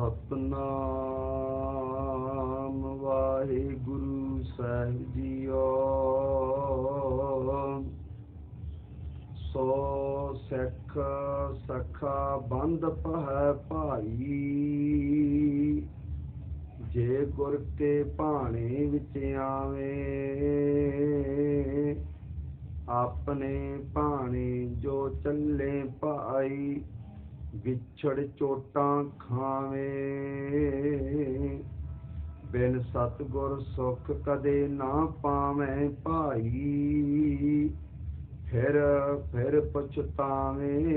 ਸਤਨਾਮ ਵਾਹਿਗੁਰੂ ਸਾਹਿਬ ਜੀਓ। ਸੋ ਸਿੱਖ ਸਖਾ ਬੰਦ ਪਹਿ ਭਾਈ, ਜੇ ਗੁਰ ਕੇ ਭਾਣੇ ਵਿੱਚ ਆਵੇ, ਆਪਣੇ ਭਾਣੇ ਜੋ ਚੱਲੇ ਭਾਈ। ਵਿਛੜ ਚੋਟਾਂ ਖਾਵੇਂ। ਬਿਨ ਸਤਗੁਰ ਸੁਖ ਕਦੇ ਨਾ ਪਾਵੇਂ ਭਾਈ। ਫਿਰ ਫਿਰ ਪਛਤਾਵੇਂ।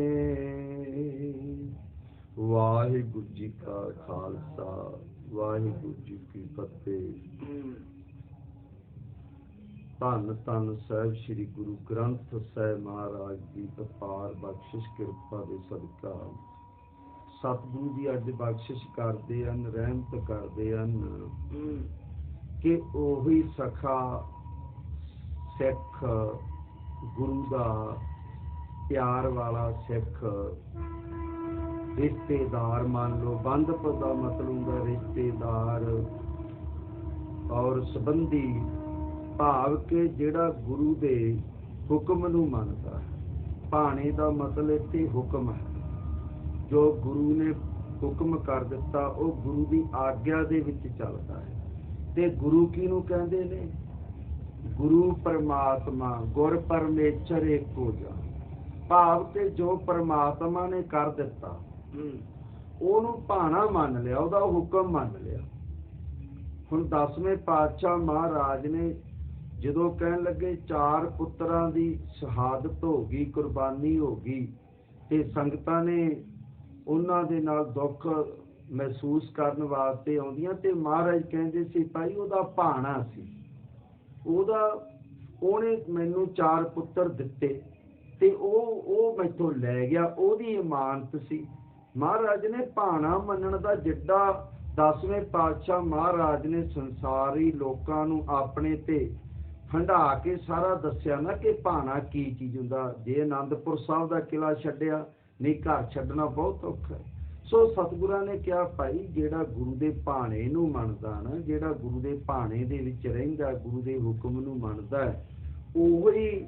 ਵਾਹਿਗੁਰੂ ਜੀ ਕਾ ਖਾਲਸਾ, ਵਾਹਿਗੁਰੂ ਜੀ ਕੀ ਫਤਿਹ। ਧੰਨ ਧੰਨ ਸਾਹਿਬ ਸ੍ਰੀ ਗੁਰੂ ਗ੍ਰੰਥ ਸਾਹਿਬ ਮਹਾਰਾਜ ਦੀ ਅਪਾਰ ਬਖਸ਼ਿਸ਼ ਕਿਰਪਾ ਦੇ ਸਦਕਾ ਸਤਿਗੁਰੂ ਜੀ ਅੱਜ ਬਖਸ਼ਿਸ਼ ਕਰਦੇ ਹਨ ਰਹਿਮਤ ਕਰਦੇ ਹਨ ਕਿ ਉਹੀ ਸਖਾ ਸਿੱਖ ਗੁਰੂ ਦਾ ਪਿਆਰ ਵਾਲਾ ਸਿੱਖ ਰਿਸ਼ਤੇਦਾਰ ਮੰਨ ਲਓ ਬੰਧਪ ਦਾ ਮਤਲਬ ਹੁੰਦਾ ਰਿਸ਼ਤੇਦਾਰ ਔਰ ਸੰਬੰਧੀ ਭਾਵ ਕਿ ਜਿਹੜਾ ਗੁਰੂ ਦੇ ਹੁਕਮ ਨੂੰ ਮੰਨਦਾ ਹੈ। ਭਾਣੇ ਦਾ ਮਤਲਬ ਇੱਥੇ ਹੁਕਮ ਹੈ। ਜੋ ਗੁਰੂ ਨੇ ਹੁਕਮ ਕਰ ਦਿੱਤਾ, ਉਹ ਗੁਰੂ ਦੀ ਆਗਿਆ ਦੇ ਵਿੱਚ ਚੱਲਦਾ ਹੈ। ਤੇ ਗੁਰੂ ਕਿਹਨੂੰ ਕਹਿੰਦੇ ਨੇ? ਗੁਰੂ ਪਰਮਾਤਮਾ, ਗੁਰ ਪਰਮੇਸ਼ਰ ਇੱਕੋ ਜਾ ਭਾਵ ਕਿ ਜੋ ਪਰਮਾਤਮਾ ਨੇ ਕਰ ਦਿੱਤਾ, ਉਹਨੂੰ ਭਾਣਾ ਮੰਨ ਲਿਆ, ਉਹਦਾ ਹੁਕਮ ਮੰਨ ਲਿਆ। ਹੁਣ 10ਵੇਂ ਪਾਤਸ਼ਾਹ ਮਹਾਰਾਜ ਨੇ ਜਦੋਂ ਕਹਿਣ ਲੱਗੇ, ਚਾਰ ਪੁੱਤਰਾਂ ਦੀ ਸ਼ਹਾਦਤ ਹੋ ਗਈ, ਕੁਰਬਾਨੀ ਹੋ ਗਈ, ਤੇ ਸੰਗਤਾਂ ਨੇ ਉਹਨਾਂ ਦੇ ਨਾਲ ਦੁੱਖ ਮਹਿਸੂਸ ਕਰਨ ਵਾਸਤੇ ਆਉਂਦੀਆਂ ਤੇ ਮਹਾਰਾਜ ਕਹਿੰਦੇ ਸੀ, ਭਾਈ, ਉਹਦਾ ਭਾਣਾ ਸੀ। ਉਹਦਾ, ਉਹਨੇ ਮੈਨੂੰ ਚਾਰ ਪੁੱਤਰ ਦਿੱਤੇ ਤੇ ਉਹ ਉਹ ਮੈਥੋਂ ਲੈ ਗਿਆ। ਉਹਦੀ ਇਮਾਨਤ ਸੀ। ਮਹਾਰਾਜ ਨੇ ਭਾਣਾ ਮੰਨਣ ਦਾ ਜਿੱਡਾ 10ਵੇਂ ਪਾਤਸ਼ਾਹ ਮਹਾਰਾਜ ਨੇ ਸੰਸਾਰੀ ਲੋਕਾਂ ਨੂੰ ਆਪਣੇ ਤੇ ਹੰਡਾ ਕੇ ਸਾਰਾ ਦੱਸਿਆ ਨਾ ਕਿ ਭਾਣਾ ਕੀ ਚੀਜ਼ ਹੁੰਦਾ। ਜੇ ਆਨੰਦਪੁਰ ਸਾਹਿਬ ਦਾ ਕਿਲਾ ਛੱਡਿਆ ਨਹੀਂ, ਘਰ ਛੱਡਣਾ ਬਹੁਤ ਔਖਾ ਹੈ। ਸੋ ਸਤਿਗੁਰਾਂ ਨੇ ਕਿਹਾ, ਭਾਈ, ਜਿਹੜਾ ਗੁਰੂ ਦੇ ਭਾਣੇ ਨੂੰ ਮੰਨਦਾ ਨਾ, ਜਿਹੜਾ ਗੁਰੂ ਦੇ ਭਾਣੇ ਦੇ ਵਿੱਚ ਰਹਿੰਦਾ, ਗੁਰੂ ਦੇ ਹੁਕਮ ਨੂੰ ਮੰਨਦਾ ਹੈ, ਉਹੀ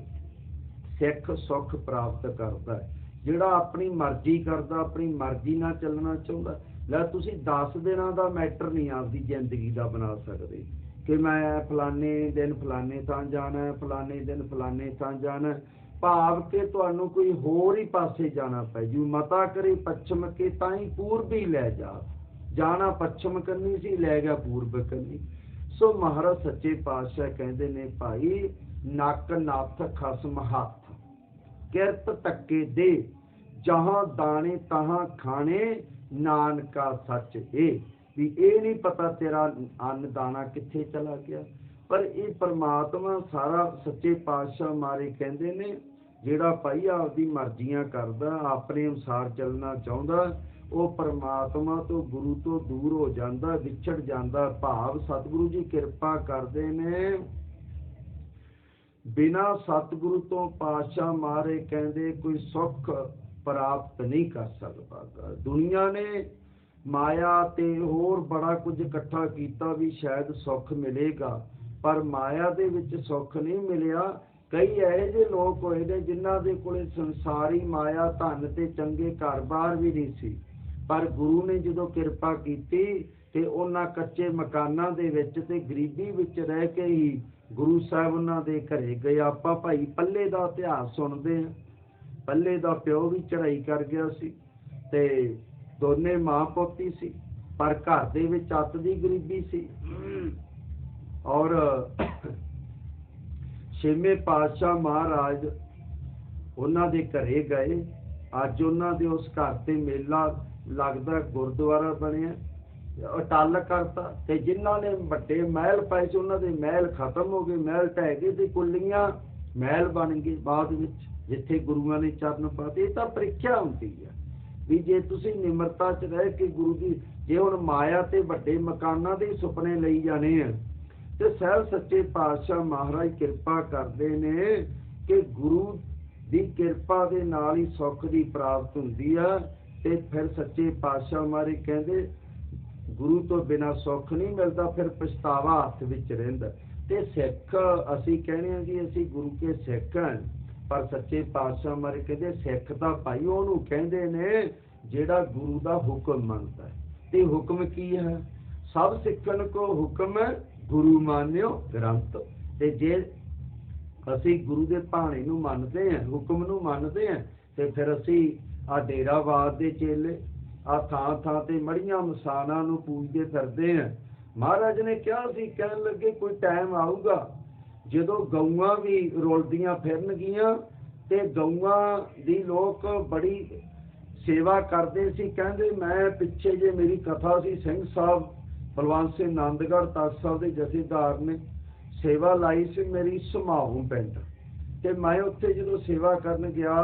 ਸਿੱਖ ਸੁੱਖ ਪ੍ਰਾਪਤ ਕਰਦਾ ਜਿਹੜਾ ਆਪਣੀ ਮਰਜ਼ੀ ਕਰਦਾ, ਆਪਣੀ ਮਰਜ਼ੀ ਨਾਲ ਚੱਲਣਾ ਚਾਹੁੰਦਾ, ਲੈ ਤੁਸੀਂ 10 ਦਿਨਾਂ ਦਾ ਮੈਟਰ ਨਹੀਂ ਆਪਦੀ ਜ਼ਿੰਦਗੀ ਦਾ ਬਣਾ ਸਕਦੇ। ਕਿ ਮੈਂ ਫਲਾਣੇ ਦਿਨ ਫਲਾਣੇ ਥਾਂ ਜਾਣਾ, ਫਲਾਣੇ ਦਿਨ ਫਲਾਣੇ ਥਾਂ ਜਾਣਾ ਭਾਵ ਕਿ ਤੁਹਾਨੂੰ ਕੋਈ ਹੋਰ ਹੀ ਪਾਸੇ ਜਾਣਾ ਪੈ ਜੂ। ਮਤਾ ਕਰੇ ਪੱਛਮ ਕੇ ਤਾਂ ਹੀ ਪੂਰਬੀ ਲੈ ਜਾ। ਜਾਣਾ ਪੱਛਮ ਕੰਨੀ ਸੀ, ਲੈ ਗਿਆ ਪੂਰਬ ਕੰਨੀ। ਸੋ ਮਹਾਰਾਜ ਸੱਚੇ ਪਾਤਸ਼ਾਹ ਕਹਿੰਦੇ ਨੇ, ਭਾਈ, ਨੱਕ ਨੱਥ, ਖਸਮ ਹੱਥ, ਕਿਰਤ ਤੱਕੇ ਦੇ। ਜਹਾਂ ਦਾਣੇ ਤਹਾਂ ਖਾਣੇ, ਨਾਨਕਾ ਸੱਚ ਏ। ਵੀ ਇਹ ਨਹੀਂ ਪਤਾ ਤੇਰਾ ਅੰਨ ਦਾਣਾ ਕਿੱਥੇ ਚਲਾ ਗਿਆ। ਪਰ ਇਹ ਪਰਮਾਤਮਾ ਸਾਰਾ ਸੱਚੇ ਪਾਤਸ਼ਾਹ ਮਾਰੇ ਕਹਿੰਦੇ ਨੇ ਜਿਹੜਾ ਭਾਈ ਆਪਦੀ ਮਰਜ਼ੀਆਂ ਕਰਦਾ, ਆਪਣੇ ਅਨੁਸਾਰ ਚੱਲਣਾ ਚਾਹੁੰਦਾ, ਉਹ ਪਰਮਾਤਮਾ ਤੋਂ, ਗੁਰੂ ਤੋਂ ਦੂਰ ਹੋ ਜਾਂਦਾ, ਵਿਛੜ ਜਾਂਦਾ। ਭਾਵ ਸਤਿਗੁਰੂ ਜੀ ਕਿਰਪਾ ਕਰਦੇ ਨੇ। ਬਿਨਾ ਸਤਿਗੁਰੂ ਤੋਂ ਪਾਤਸ਼ਾਹ ਮਾਰੇ ਕਹਿੰਦੇ, ਕੋਈ ਸੁੱਖ ਪ੍ਰਾਪਤ ਨਹੀਂ ਕਰ ਸਕਦਾ। ਦੁਨੀਆ ਨੇ ਮਾਇਆ ਤੇ ਹੋਰ ਬੜਾ ਕੁਝ ਇਕੱਠਾ ਕੀਤਾ ਵੀ ਸ਼ਾਇਦ ਸੁੱਖ ਮਿਲੇਗਾ, ਪਰ ਮਾਇਆ ਦੇ ਵਿੱਚ ਸੁੱਖ ਨਹੀਂ ਮਿਲਿਆ। ਕਈ ਇਹੋ ਜਿਹੇ ਲੋਕ ਹੋਏ ਨੇ ਜਿਨ੍ਹਾਂ ਦੇ ਕੋਲੇ ਸੰਸਾਰੀ ਮਾਇਆ, ਧਨ ਤੇ ਚੰਗੇ ਘਰ-ਬਾਰ ਵੀ ਨਹੀਂ ਸੀ। ਪਰ ਗੁਰੂ ਨੇ ਜਦੋਂ ਕਿਰਪਾ ਕੀਤੀ ਤੇ ਉਹਨਾਂ ਕੱਚੇ ਮਕਾਨਾਂ ਦੇ ਵਿੱਚ ਤੇ ਗਰੀਬੀ ਵਿੱਚ ਰਹਿ ਕੇ ਹੀ ਗੁਰੂ ਸਾਹਿਬ ਉਹਨਾਂ ਦੇ ਘਰੇ ਗਏ। ਆਪਾਂ ਭਾਈ ਪੱਲੇ ਦਾ ਇਤਿਹਾਸ ਸੁਣਦੇ ਹਾਂ। ਪੱਲੇ ਦਾ ਪਿਓ ਵੀ ਚੜਾਈ ਕਰ ਗਿਆ ਸੀ ਤੇ ਦੋਨੇ ਮਾਂ ਪੋਤੀ ਸੀ, ਪਰ ਘਰ ਦੇ ਵਿੱਚ ਅੱਤ ਦੀ ਗਰੀਬੀ ਸੀ। ਔਰ ਛੇਵੇਂ ਪਾਤਸ਼ਾਹ ਮਹਾਰਾਜ ਉਹਨਾਂ ਦੇ ਘਰੇ ਗਏ। ਅੱਜ ਉਹਨਾਂ ਦੇ ਉਸ ਘਰ ਤੇ ਮੇਲਾ ਲੱਗਦਾ, ਗੁਰਦੁਆਰਾ ਬਣਿਆ, ਅਟਲ ਕਰਤਾ ਤੇ ਜਿਨ੍ਹਾਂ ਨੇ ਵੱਡੇ ਮਹਿਲ ਪਾਏ ਸੀ, ਉਹਨਾਂ ਦੇ ਮਹਿਲ ਖਤਮ ਹੋ ਗਏ, ਮਹਿਲ ਢਹਿ ਗਏ ਤੇ ਕੁੱਲੀਆਂ ਮਹਿਲ ਬਣ ਗਏ ਬਾਅਦ ਵਿੱਚ, ਜਿੱਥੇ ਗੁਰੂਆਂ ਨੇ ਚਰਨ ਪਾਤੇ। ਇਹ ਤਾਂ ਪ੍ਰੀਖਿਆ ਹੁੰਦੀ ਹੈ ਵੀ ਜੇ ਤੁਸੀਂ ਨਿਮਰਤਾ 'ਚ ਰਹਿ ਕੇ ਗੁਰੂ ਦੀ ਜੇ ਹੁਣ ਮਾਇਆ ਤੇ ਵੱਡੇ ਮਕਾਨਾਂ ਦੇ ਸੁਪਨੇ ਲਈ ਜਾਣੇ ਆ ਤੇ ਸਹਿਬ ਸੱਚੇ ਪਾਤਸ਼ਾਹ ਮਹਾਰਾਜ ਕਿਰਪਾ ਕਰਦੇ ਨੇ ਕਿ ਗੁਰੂ ਦੀ ਕਿਰਪਾ ਦੇ ਨਾਲ ਹੀ ਸੁੱਖ ਦੀ ਪ੍ਰਾਪਤ ਹੁੰਦੀ ਆ ਤੇ ਫਿਰ ਸੱਚੇ ਪਾਤਸ਼ਾਹ ਮਾਰੇ ਕਹਿੰਦੇ, ਗੁਰੂ ਤੋਂ ਬਿਨਾ ਸੁੱਖ ਨਹੀਂ ਮਿਲਦਾ, ਫਿਰ ਪਛਤਾਵਾ ਹੱਥ ਵਿੱਚ ਰਹਿੰਦਾ। ਤੇ ਸਿੱਖ, ਅਸੀਂ ਕਹਿੰਦੇ ਆ ਜੀ ਅਸੀਂ ਗੁਰੂ ਕੇ ਸਿੱਖ ਹਾਂ। ਪਰ ਸੱਚੇ ਪਾਤਸ਼ਾਹ ਮਾਰੇ ਕਹਿੰਦੇ, ਸਿੱਖ ਤਾਂ ਭਾਈ ਉਹਨੂੰ ਕਹਿੰਦੇ ਨੇ, ਜਿਹੜਾ ਗੁਰੂ ਦਾ ਹੁਕਮ ਮੰਨਦਾ ਹੈ। ਤੇ ਹੁਕਮ ਕੀ ਹੈ? ਸਭ ਸਿੱਖਣ ਕੋ ਹੁਕਮ ਗੁਰੂ ਮਾਨਿਓ ਗ੍ਰੰਥ। ਤੇ ਜੇ ਅਸੀਂ ਗੁਰੂ ਦੇ ਭਾਣੇ ਨੂੰ ਮੰਨਦੇ ਹਾਂ, ਹੁਕਮ ਨੂੰ ਮੰਨਦੇ ਹਾਂ, ਤੇ ਫਿਰ ਅਸੀਂ ਆ ਡੇਰਾਵਾਦ ਦੇ ਚੇਲੇ ਆ ਥਾਂ ਥਾਂ ਤੇ ਮੜੀਆਂ ਮਸਾਨਾਂ ਨੂੰ ਪੂਜਦੇ ਫਿਰਦੇ ਹਾਂ। ਮਹਾਰਾਜ ਨੇ ਕਿਹਾ ਸੀ, ਕਹਿਣ ਲੱਗੇ ਕੋਈ ਟਾਈਮ ਆਊਗਾ, ਜਦੋਂ ਗਊਆਂ ਵੀ ਰੁਲਦੀਆਂ ਫਿਰਨਗੀਆਂ, ਤੇ ਗਊਆਂ ਦੀ ਲੋਕ ਬੜੀ ਸੇਵਾ ਕਰਦੇ ਸੀ। ਕਹਿੰਦੇ, ਮੈਂ ਪਿੱਛੇ ਜੇ ਮੇਰੀ ਕਥਾ ਸੀ, ਸਿੰਘ ਸਾਹਿਬ ਬਲਵੰਤ ਸਿੰਘ ਆਨੰਦਗੜ੍ਹ ਤਖਤ ਸਾਹਿਬ ਦੇ ਜਥੇਦਾਰ ਨੇ ਸੇਵਾ ਲਾਈ ਸੀ ਮੇਰੀ ਸਮਾਹੂ ਪਿੰਡ। ਤੇ ਮੈਂ ਉੱਥੇ ਜਦੋਂ ਸੇਵਾ ਕਰਨ ਗਿਆ,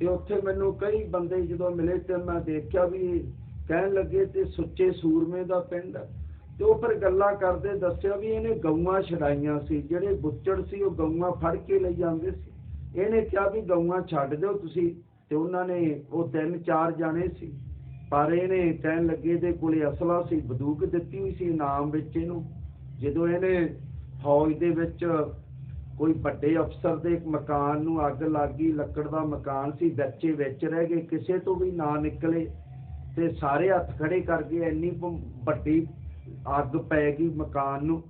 ਤੇ ਉੱਥੇ ਮੈਨੂੰ ਕਈ ਬੰਦੇ ਜਦੋਂ ਮਿਲੇ ਤੇ ਮੈਂ ਦੇਖਿਆ ਵੀ ਕਹਿਣ ਲੱਗੇ ਤੇ ਸੁੱਚੇ ਸੂਰਮੇ ਦਾ ਪਿੰਡ ਤੇ ਉਹ ਫਿਰ ਗੱਲਾਂ ਕਰਦੇ ਦੱਸਿਆ ਵੀ ਇਹਨੇ ਗਊਆਂ ਛਡਾਈਆਂ ਸੀ, ਜਿਹੜੇ ਬੁੱਚੜ ਸੀ ਉਹ ਗਊਆਂ ਫੜ ਕੇ ਲੈ ਜਾਂਦੇ ਸੀ। ਇਹਨੇ ਕਿਹਾ ਵੀ ਗਊਆਂ ਛੱਡ ਦਿਓ ਤੁਸੀਂ, ਤੇ ਉਹਨਾਂ ਨੇ ਉਹ ਤਿੰਨ ਚਾਰ ਜਾਣੇ ਸੀ। ਪਰ ਇਹਨੇ ਕਹਿਣ ਲੱਗੇ ਦੇ ਕੋਲੇ ਅਸਲਾ ਸੀ, ਬੰਦੂਕ ਦਿੱਤੀ ਹੋਈ ਸੀ ਇਨਾਮ ਵਿੱਚ ਇਹਨੂੰ। ਜਦੋਂ ਇਹਨੇ ਫੌਜ ਦੇ ਵਿੱਚ ਕੋਈ ਵੱਡੇ ਅਫਸਰ ਦੇ ਇੱਕ ਮਕਾਨ ਨੂੰ ਅੱਗ ਲੱਗ ਗਈ ਲੱਕੜ ਦਾ ਮਕਾਨ ਸੀ, ਬੱਚੇ ਵਿੱਚ ਰਹਿ ਗਏ, ਕਿਸੇ ਤੋਂ ਵੀ ਨਾ ਨਿਕਲੇ ਤੇ ਸਾਰੇ ਹੱਥ ਖੜੇ ਕਰ ਗਏ, ਇੰਨੀ ਵੱਡੀ ਅੱਗ ਪੈ ਗਈ ਮਕਾਨ ਨੂੰ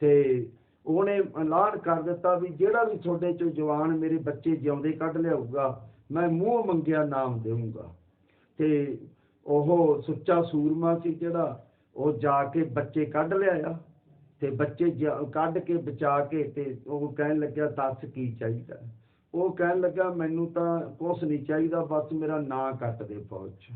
ਤੇ ਉਹਨੇ ਐਲਾਨ ਕਰ ਦਿੱਤਾ ਵੀ ਜਿਹੜਾ ਵੀ ਤੁਹਾਡੇ ਚੋਂ ਜਵਾਨ ਮੇਰੇ ਬੱਚੇ ਜਿਉਂਦੇ ਕੱਢ ਲਿਆਊਗਾ, ਮੈਂ ਮੂੰਹ ਮੰਗਿਆ ਨਾਮ ਦੇਵਾਂਗਾ ਤੇ ਉਹ ਸੁੱਚਾ ਸੂਰਮਾ ਸੀ ਜਿਹੜਾ, ਉਹ ਜਾ ਕੇ ਬੱਚੇ ਕੱਢ ਲਿਆਇਆ ਤੇ ਬੱਚੇ ਕੱਢ ਕੇ ਬਚਾ ਕੇ ਤੇ ਉਹ ਕਹਿਣ ਲੱਗਿਆ, ਦੱਸ ਕੀ ਚਾਹੀਦਾ? ਉਹ ਕਹਿਣ ਲੱਗਾ ਮੈਨੂੰ ਤਾਂ ਕੁਛ ਨਹੀਂ ਚਾਹੀਦਾ, ਬਸ ਮੇਰਾ ਨਾਂ ਕੱਟ ਦੇ ਫੌਜ 'ਚ।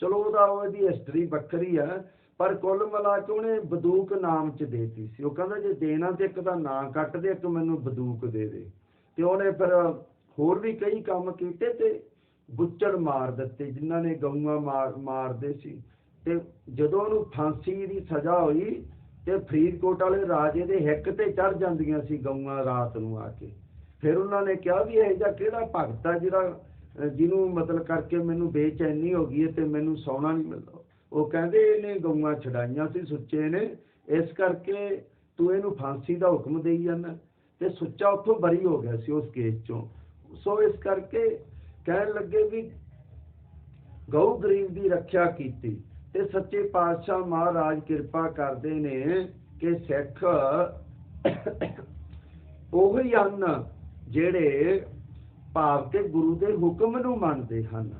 ਚਲੋ ਉਹਦਾ ਉਹਦੀ ਹਿਸਟਰੀ ਵੱਖਰੀ ਆ, ਪਰ ਕੁੱਲ ਮਿਲਾ ਕੇ ਉਹਨੇ ਬਦੂਕ ਨਾਮ 'ਚ ਦੇਤੀ ਸੀ। ਉਹ ਕਹਿੰਦਾ, ਜੇ ਦੇਣਾ ਤੇ ਇੱਕ ਦਾ ਨਾਂ ਕੱਟ ਦੇ, ਇੱਕ ਮੈਨੂੰ ਬੰਦੂਕ ਦੇ ਦੇ। ਤੇ ਉਹਨੇ ਫਿਰ ਹੋਰ ਵੀ ਕਈ ਕੰਮ ਕੀਤੇ ਤੇ ਬੁੱਚੜ ਮਾਰ ਦਿੱਤੇ, ਜਿਨ੍ਹਾਂ ਨੇ ਗਊਆਂ ਮਾਰ, ਮਾਰਦੇ ਸੀ। ਤੇ ਜਦੋਂ ਉਹਨੂੰ ਫਾਂਸੀ ਦੀ ਸਜ਼ਾ ਹੋਈ, ਤੇ ਫਰੀਦਕੋਟ ਵਾਲੇ ਰਾਜੇ ਦੇ ਹਿੱਕ ਤੇ ਚੜ ਜਾਂਦੀਆਂ ਸੀ ਗਊਆਂ ਰਾਤ ਨੂੰ ਆ ਕੇ। ਫਿਰ ਉਹਨਾਂ ਨੇ ਕਿਹਾ ਵੀ ਇਹ ਜਿਹਾ ਕਿਹੜਾ ਭਗਤ ਆ ਜਿਹੜਾ ਜਿਹਨੂੰ ਮਤਲਬ ਕਰਕੇ ਮੈਨੂੰ ਬੇਚੈਨੀ ਹੋ ਗਈ ਹੈ ਤੇ ਮੈਨੂੰ ਸੌਣਾ ਨਹੀਂ ਮਿਲਦਾ। ਉਹ ਕਹਿੰਦੇ ਇਹਨੇ ਗਊਆਂ ਛਡਾਈਆਂ ਸੀ, ਸੁੱਚੇ ਨੇ। ਇਸ ਕਰਕੇ ਤੂੰ ਇਹਨੂੰ ਫਾਂਸੀ ਦਾ ਹੁਕਮ ਦੇਈ ਜਾਂਦਾ। ਤੇ ਸੁੱਚਾ ਉੱਥੋਂ ਬਰੀ ਹੋ ਗਿਆ ਸੀ ਉਸ ਕੇਸ ਚੋਂ। ਸੋ ਇਸ ਕਰਕੇ ਕਹਿਣ ਲੱਗੇ ਵੀ ਗਊ ਗਰੀਬ ਦੀ ਰੱਖਿਆ ਕੀਤੀ ਤੇ ਸੱਚੇ ਪਾਤਸ਼ਾਹ ਮਹਾਰਾਜ ਕਿਰਪਾ ਕਰਦੇ ਨੇ ਕਿ ਸਿੱਖ ਉਹੀ ਹਨ ਜਿਹੜੇ ਭਾਵ ਕਿ ਗੁਰੂ ਦੇ ਹੁਕਮ ਨੂੰ ਮੰਨਦੇ ਹਨ।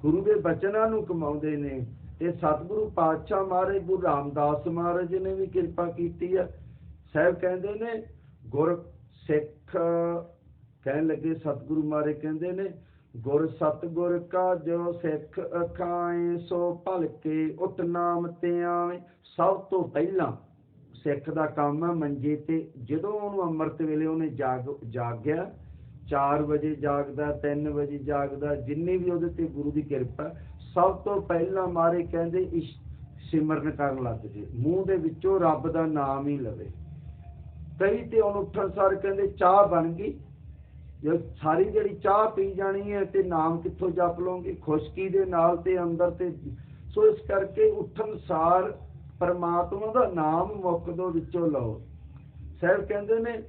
ਗੁਰੂ ਦੇ ਬਚਨਾਂ ਨੂੰ ਕਮਾਉਂਦੇ ਨੇ ਤੇ ਸਤਿਗੁਰੂ ਪਾਤਸ਼ਾਹ ਮਹਾਰਾਜ, ਗੁਰੂ ਰਾਮਦਾਸ ਮਹਾਰਾਜ ਨੇ ਵੀ ਕਿਰਪਾ ਕੀਤੀ ਆ। ਸਾਹਿਬ ਕਹਿੰਦੇ ਨੇ, ਗੁਰ ਸਿੱਖ, ਕਹਿਣ ਲੱਗੇ ਸਤਿਗੁਰੂ ਮਹਾਰਾਜ ਕਹਿੰਦੇ ਨੇ ਗੁਰ ਸਤਿਗੁਰ ਕਾ ਜੋ ਸਿੱਖ ਅਖਾਏ, ਸੋ ਭਲਕੇ ਉਤ ਨਾਮ ਤੇ ਆਵੇ। ਸਭ ਤੋਂ ਪਹਿਲਾਂ ਸਿੱਖ ਦਾ ਕੰਮ ਹੈ ਮੰਜੇ ਤੇ। ਜਦੋਂ ਉਹਨੂੰ ਅੰਮ੍ਰਿਤ ਵੇਲੇ ਉਹਨੇ ਜਾਗ, ਜਾਗਿਆ 4 ਵਜੇ ਜਾਗਦਾ 3 ਵਜੇ ਜਾਗਦਾ, ਜਿੰਨੇ ਵੀ ਉਹਦੇ ਤੇ ਗੁਰੂ ਦੀ ਕਿਰਪਾ, ਸਭ ਤੋਂ ਪਹਿਲਾਂ ਮਾਰੇ ਕਹਿੰਦੇ ਸਿਮਰਨ ਕਰਨ ਲੱਗ ਜੇ। ਮੂੰਹ ਦੇ ਵਿੱਚੋਂ ਰੱਬ ਦਾ ਨਾਮ ਹੀ ਲਵੇ। ਕਈ ਤੇ ਉਹਨੂੰ ਉੱਠਣ ਸਾਰ ਕਹਿੰਦੇ, ਚਾਹ ਬਣ ਗਈ। ਜੇ ਸਾਰੀ ਜਿਹੜੀ ਚਾਹ ਪੀ ਜਾਣੀ ਹੈ ਤੇ ਨਾਮ ਕਿੱਥੋਂ ਜਪ ਲਓਗੇ? ਖੁਸ਼ਕੀ ਦੇ ਨਾਲ ਤੇ ਅੰਦਰ ਤੇ ਸੋ ਇਸ ਕਰਕੇ ਉੱਠਣ ਸਾਰ ਪਰਮਾਤਮਾ ਦਾ ਨਾਮ ਮੁੱਖ ਦੋ ਵਿੱਚੋਂ ਲਓ। ਸਾਹਿਬ ਕਹਿੰਦੇ ਨੇ,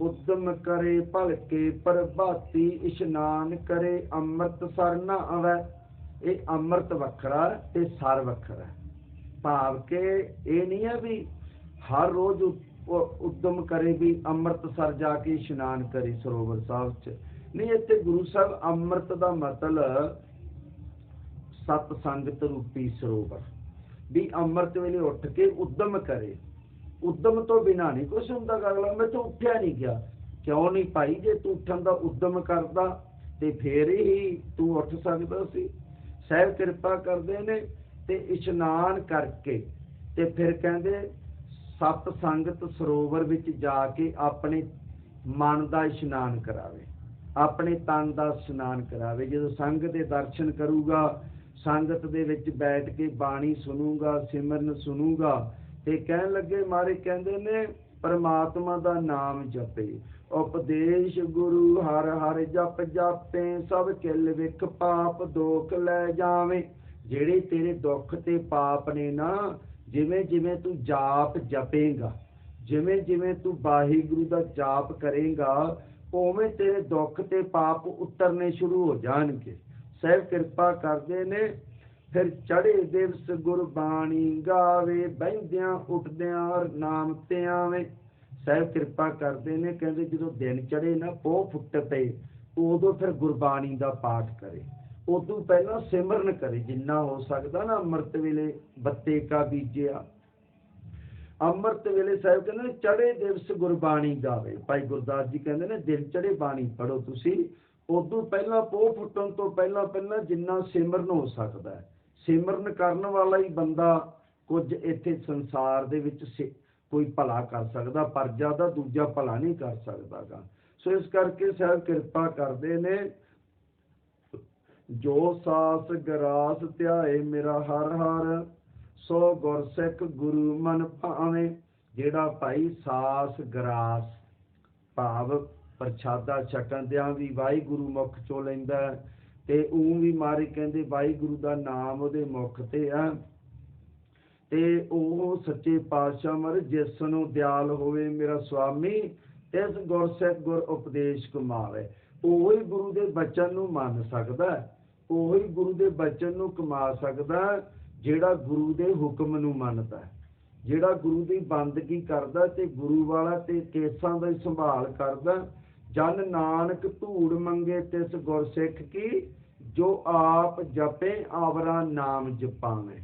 ਉਦਮ ਕਰੇ ਭਲਕੇ ਪ੍ਰਭਾਤੀ ਇਸ਼ਨਾਨ ਕਰੇ, ਅੰਮ੍ਰਿਤ ਸਰ ਨਾ ਆਵੈ। ਇਹ ਅੰਮ੍ਰਿਤ ਵੱਖਰਾ ਤੇ ਸਰ ਵੱਖਰਾ। ਭਾਵ ਕਿ ਇਹ ਨਹੀਂ ਹੈ ਵੀ ਹਰ ਰੋਜ਼ ਉ- ਉਦਮ ਕਰੇ ਵੀ ਅੰਮ੍ਰਿਤਸਰ ਜਾ ਕੇ ਇਸ਼ਨਾਨ ਕਰੇ ਸਰੋਵਰ ਸਾਹਿਬ 'ਚ। ਨਹੀਂ, ਇੱਥੇ ਗੁਰੂ ਸਾਹਿਬ ਅੰਮ੍ਰਿਤ ਦਾ ਮਤਲਬ ਸਤ ਸੰਗਤ ਰੂਪੀ ਸਰੋਵਰ। ਵੀ ਅੰਮ੍ਰਿਤ ਵੇਲੇ ਉੱਠ ਕੇ ਉਦਮ ਕਰੇ। ਉਦਮ ਤੋਂ ਬਿਨਾ ਨਹੀਂ ਕੁਛ ਹੁੰਦਾ ਗਾ। ਅਗਲਾ, ਮੈਂ ਤਾਂ ਉੱਠਿਆ ਨਹੀਂ ਗਿਆ। ਕਿਉਂ ਨਹੀਂ ਭਾਈ, ਜੇ ਤੂੰ ਉੱਠਣ ਦਾ ਉਦਮ ਕਰਦਾ, ਤੇ ਫੇਰ ਹੀ ਤੂੰ ਉੱਠ ਸਕਦਾ ਸੀ। ਸਾਹਿਬ ਕਿਰਪਾ ਕਰਦੇ ਨੇ ਤੇ ਇਸ਼ਨਾਨ ਕਰਕੇ ਤੇ ਫਿਰ ਕਹਿੰਦੇ ਸਤ ਸੰਗਤ ਸਰੋਵਰ ਵਿੱਚ ਜਾ ਕੇ ਆਪਣੇ ਮਨ ਦਾ ਇਸ਼ਨਾਨ ਕਰਾਵੇ, ਆਪਣੇ ਤਨ ਦਾ ਇਸ਼ਨਾਨ ਕਰਾਵੇ। ਜਦੋਂ ਸੰਗਤ ਦੇ ਦਰਸ਼ਨ ਕਰੂਗਾ, ਸੰਗਤ ਦੇ ਵਿੱਚ ਬੈਠ ਕੇ ਬਾਣੀ ਸੁਣੂਗਾ, ਸਿਮਰਨ ਸੁਣੂਗਾ ਤੇ ਕਹਿਣ ਲੱਗੇ ਮਾਰੇ ਕਹਿੰਦੇ ਨੇ ਪਰਮਾਤਮਾ ਦਾ ਨਾਮ ਜਪੇ। ਉਪਦੇਸ਼ ਗੁਰੂ ਹਰ ਹਰ ਜਪ ਜਾਪੇ, ਸਭ ਕਿਲ ਵਿਖ ਪਾਪ, ਦੋਖ ਲੈ ਜਾਵੇ। ਜਿਹੜੇ ਤੇਰੇ ਦੁੱਖ ਤੇ ਪਾਪ ਨੇ ਨਾ ਜਿਵੇਂ ਜਿਵੇਂ ਤੂੰ ਜਾਪ ਜਪੇਗਾ, ਜਿਵੇਂ ਜਿਵੇਂ ਤੂੰ ਵਾਹਿਗੁਰੂ ਦਾ ਜਾਪ ਕਰੇਗਾ, ਉਵੇਂ ਤੇਰੇ ਦੁੱਖ ਤੇ ਪਾਪ ਉਤਰਨੇ ਸ਼ੁਰੂ ਹੋ ਜਾਣਗੇ। ਸਹਿਬ ਕਿਰਪਾ ਕਰਦੇ ਨੇ, ਫਿਰ ਚੜੇ ਦਿਵਸ ਗੁਰਬਾਣੀ ਗਾਵੇ ਬੈਂਦਿਆਂ ਉੱਠਦਿਆਂ ਔਰ ਨਾਮ ਤੇ ਆਵੇ। ਸਹਿਬ ਕਿਰਪਾ ਕਰਦੇ ਨੇ, ਕਹਿੰਦੇ ਜਦੋਂ ਦਿਨ ਚੜੇ ਨਾ, ਪੋਹ ਫੁੱਟ ਪਏ, ਉਦੋਂ ਫਿਰ ਗੁਰਬਾਣੀ ਦਾ ਪਾਠ ਕਰੇ। ਉਦੋਂ ਪਹਿਲਾਂ ਸਿਮਰਨ ਕਰੇ, ਜਿੰਨਾ ਹੋ ਸਕਦਾ ਨਾ ਅੰਮ੍ਰਿਤ ਵੇਲੇ ਬੱਤੇ ਕਾ ਬੀਜਿਆ। ਅੰਮ੍ਰਿਤ ਵੇਲੇ ਸਾਹਿਬ ਕਹਿੰਦੇ ਨੇ ਚੜੇ ਦਿਵਸ ਗੁਰਬਾਣੀ ਗਾਵੇ। ਭਾਈ ਗੁਰਦਾਸ ਜੀ ਕਹਿੰਦੇ ਨੇ, ਦਿਨ ਚੜੇ ਬਾਣੀ ਪੜੋ ਤੁਸੀਂ। ਉਦੋਂ ਪਹਿਲਾਂ ਪੋਹ ਫੁੱਟਣ ਤੋਂ ਪਹਿਲਾਂ ਪਹਿਲਾਂ ਜਿੰਨਾ ਸਿਮਰਨ ਹੋ ਸਕਦਾ ਹੈ। ਸਿਮਰਨ ਕਰਨ ਵਾਲਾ ਹੀ ਬੰਦਾ ਕੁਝ ਇੱਥੇ ਸੰਸਾਰ ਦੇ ਵਿੱਚ ਸਿ- ਕੋਈ ਭਲਾ ਕਰ ਸਕਦਾ ਪਰਜਾ ਦਾ ਦੂਜਾ ਭਲਾ ਨਹੀਂ ਕਰ ਸਕਦਾਗਾ। ਸੋ ਇਸ ਕਰਕੇ ਸਾਹਿਬ ਕਿਰਪਾ ਕਰਦੇ ਨੇ ਜੋ ਸਾਸ ਗਰਾਸ ਧਿਆਏ ਮੇਰਾ ਹਰ ਹਰ, ਸੋ ਗੁਰਸਿੱਖ ਗੁਰੂ ਮਨ ਭਾਵੇਂ, ਜਿਹੜਾ ਭਾਈ ਸਾਸ ਗਰਾਸ ਭਾਵ ਪ੍ਰਸ਼ਾਦਾ ਛਕਣ ਦਿਆਂ ਵੀ ਵਾਹਿਗੁਰੂ ਮੁਖ ਚੋਂ ਲੈਂਦਾ ਤੇ ਉਹ ਵੀ ਮਾਰੇ ਕਹਿੰਦੇ ਵਾਹਿਗੁਰੂ ਦਾ ਨਾਮ ਉਹਦੇ ਮੁਖ ਤੇ ਆ ਤੇ ਉਹ ਸੱਚੇ ਪਾਤਸ਼ਾਹ ਮਰ ਜਿਸ ਨੂੰ ਦਿਆਲ ਹੋਵੇ ਮੇਰਾ ਸੁਆਮੀ, ਤਿਸ ਗੁਰਸਿੱਖ ਗੁਰ ਉਪਦੇਸ਼ ਕਮਾਵੇ ਉਹ ਹੀ ਗੁਰੂ ਦੇ ਬਚਨ ਨੂੰ ਮੰਨ ਸਕਦਾ ਹੈ। ਉਹੀ ਗੁਰੂ ਦੇ ਬਚਨ ਨੂੰ ਕਮਾ ਸਕਦਾ ਜਿਹੜਾ ਗੁਰੂ ਦੇ ਹੁਕਮ ਨੂੰ ਮੰਨਦਾ ਹੈ। ਜਿਹੜਾ ਗੁਰੂ ਦੀ ਬੰਦਗੀ ਕਰਦਾ ਤੇ ਗੁਰੂ ਵਾਲਾ ਤੇ ਕੇਸਾਂ ਦਾ ਸੰਭਾਲ ਕਰਦਾ। ਜਨ ਨਾਨਕ ਧੂੜ ਮੰਗੇ ਤਿਸ ਗੁਰਸਿੱਖ ਕੀ, ਜੋ ਆਪ ਜਪੇ ਆਵਰਾ ਨਾਮ ਜਪਾਵੇ।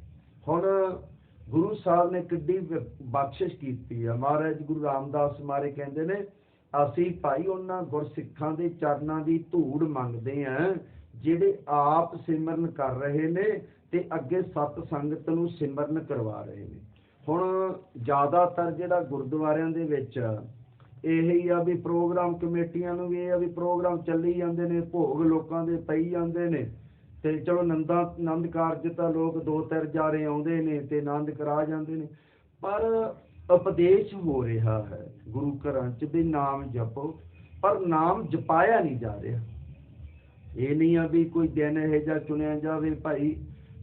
ਹੁਣ ਗੁਰੂ ਸਾਹਿਬ ਨੇ ਕਿੱਡੀ ਬਖਸ਼ਿਸ਼ ਕੀਤੀ ਹੈ ਮਹਾਰਾਜ ਗੁਰੂ ਰਾਮਦਾਸ ਮਾਰੇ ਕਹਿੰਦੇ ਨੇ, ਅਸੀਂ ਭਾਈ ਉਹਨਾਂ ਗੁਰਸਿੱਖਾਂ ਦੇ ਚਰਨਾਂ ਦੀ ਧੂੜ ਮੰਗਦੇ ਆਂ। ਜਿਹੜੇ ਆਪ ਸਿਮਰਨ ਕਰ ਰਹੇ ਨੇ ਤੇ ਅੱਗੇ ਸਤ ਸੰਗਤ ਨੂੰ ਸਿਮਰਨ ਕਰਵਾ ਰਹੇ ਨੇ। ਹੁਣ ਜ਼ਿਆਦਾਤਰ ਜਿਹੜਾ ਗੁਰਦੁਆਰਿਆਂ ਦੇ ਵਿੱਚ ਇਹ ਹੀ ਆ ਵੀ ਪ੍ਰੋਗਰਾਮ ਕਮੇਟੀਆਂ ਨੂੰ ਵੀ ਇਹ ਆ ਵੀ ਪ੍ਰੋਗਰਾਮ ਚੱਲੀ ਜਾਂਦੇ ਨੇ, ਭੋਗ ਲੋਕਾਂ ਦੇ ਪਈ ਜਾਂਦੇ ਨੇ। ਤੇ ਚਲੋ ਨੰਦਾ ਆਨੰਦ ਕਾਰਜ ਤਾਂ ਲੋਕ ਦੋ ਤਿੰਨ ਜਾਰੇ ਆਉਂਦੇ ਨੇ ਤੇ ਆਨੰਦ ਕਰਾ ਜਾਂਦੇ ਨੇ। ਪਰ ਉਪਦੇਸ਼ ਹੋ ਰਿਹਾ ਹੈ ਗੁਰੂ ਘਰਾਂ 'ਚ ਵੀ ਨਾਮ ਜਪੋ, ਪਰ ਨਾਮ ਜਪਾਇਆ ਨਹੀਂ ਜਾ ਰਿਹਾ। ਇਹ ਨਹੀਂ ਆ ਵੀ ਕੋਈ ਦਿਨ ਇਹ ਜਿਹਾ ਚੁਣਿਆ ਜਾਵੇ ਭਾਈ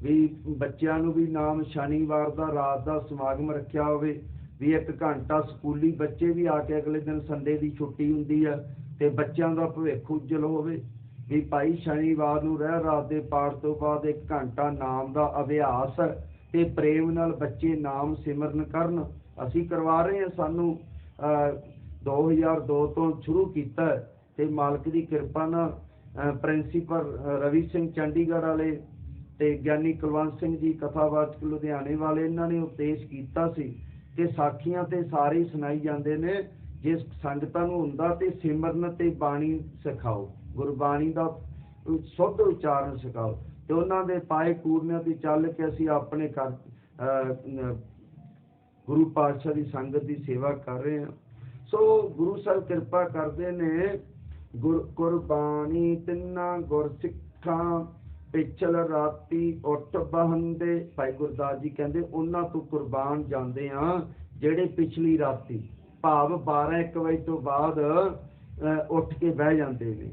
ਵੀ ਬੱਚਿਆਂ ਨੂੰ ਵੀ ਨਾਮ ਸ਼ਨੀਵਾਰ ਦਾ ਰਾਤ ਦਾ ਸਮਾਗਮ ਰੱਖਿਆ ਹੋਵੇ ਵੀ ਇੱਕ ਘੰਟਾ ਸਕੂਲੀ ਬੱਚੇ ਵੀ ਆ ਕੇ ਅਗਲੇ ਦਿਨ ਸੰਡੇ ਦੀ ਛੁੱਟੀ ਹੁੰਦੀ ਆ ਤੇ ਬੱਚਿਆਂ ਦਾ ਭਵਿੱਖ ਉਜਲ ਹੋਵੇ ਵੀ ਭਾਈ ਸ਼ਨੀਵਾਰ ਨੂੰ ਰਹਿ ਰਾਤ ਦੇ ਪਾਠ ਤੋਂ ਬਾਅਦ ਇੱਕ ਘੰਟਾ ਨਾਮ ਦਾ ਅਭਿਆਸ ਤੇ ਪ੍ਰੇਮ ਨਾਲ ਬੱਚੇ ਨਾਮ ਸਿਮਰਨ ਕਰਨ। ਅਸੀਂ ਕਰਵਾ ਰਹੇ ਹਾਂ ਸਾਨੂੰ ਅਹ, 2002 ਤੋਂ ਸ਼ੁਰੂ ਕੀਤਾ ਤੇ ਮਾਲਕ ਦੀ ਕਿਰਪਾ ਨਾਲ ਪ੍ਰਿੰਸੀਪਲ ਰਵੀ ਸਿੰਘ ਚੰਡੀਗੜ੍ਹ ਵਾਲੇ ਤੇ ਗਿਆਨੀ ਕੁਲਵੰਤ ਸਿੰਘ ਜੀ ਕਥਾਵਾਚਕ ਲੁਧਿਆਣੇ ਵਾਲੇ, ਇਹਨਾਂ ਨੇ ਉਪਦੇਸ਼ ਕੀਤਾ ਸੀ ਕਿ ਸਾਖੀਆਂ ਤੇ ਸਾਰੇ ਸੁਣਾਈ ਜਾਂਦੇ ਨੇ ਜਿਸ ਸੰਗਤਾਂ ਨੂੰ ਹੁੰਦਾ ਤੇ ਸਿਮਰਨ ਤੇ ਬਾਣੀ ਸਿਖਾਓ, ਗੁਰਬਾਣੀ ਦਾ ਸ਼ੁੱਧ ਉਚਾਰਨ ਸਿਖਾਓ ਤੇ ਉਹਨਾਂ ਦੇ ਪਾਏ ਕੂਰਨਿਆਂ ਤੇ ਚੱਲ ਕੇ ਅਸੀਂ ਆਪਣੇ ਘਰ ਗੁਰੂ ਪਾਤਸ਼ਾਹ ਦੀ ਸੰਗਤ ਦੀ ਸੇਵਾ ਕਰ ਰਹੇ ਹਾਂ। ਸੋ ਗੁਰੂ ਸਾਹਿਬ ਕਿਰਪਾ ਕਰਦੇ ਨੇ ਗੁਰ ਕੁਰਬਾਨੀ ਤਿੰਨਾ ਗੁਰ ਸਿੱਖਾਂ, ਪਿਛਲ ਰਾਤੀ ਉੱਠ ਬਹੰਦੇ। ਭਾਈ ਗੁਰਦਾਸ ਜੀ ਕਹਿੰਦੇ, ਉਹਨਾਂ ਤੋਂ ਕੁਰਬਾਨ ਜਾਂਦੇ ਆ ਜਿਹੜੇ ਪਿਛਲੀ ਰਾਤੀ, ਭਾਵ 12 1 ਵਜੇ ਤੋਂ ਬਾਅਦ ਉੱਠ ਕੇ ਬਹਿ ਜਾਂਦੇ ਨੇ,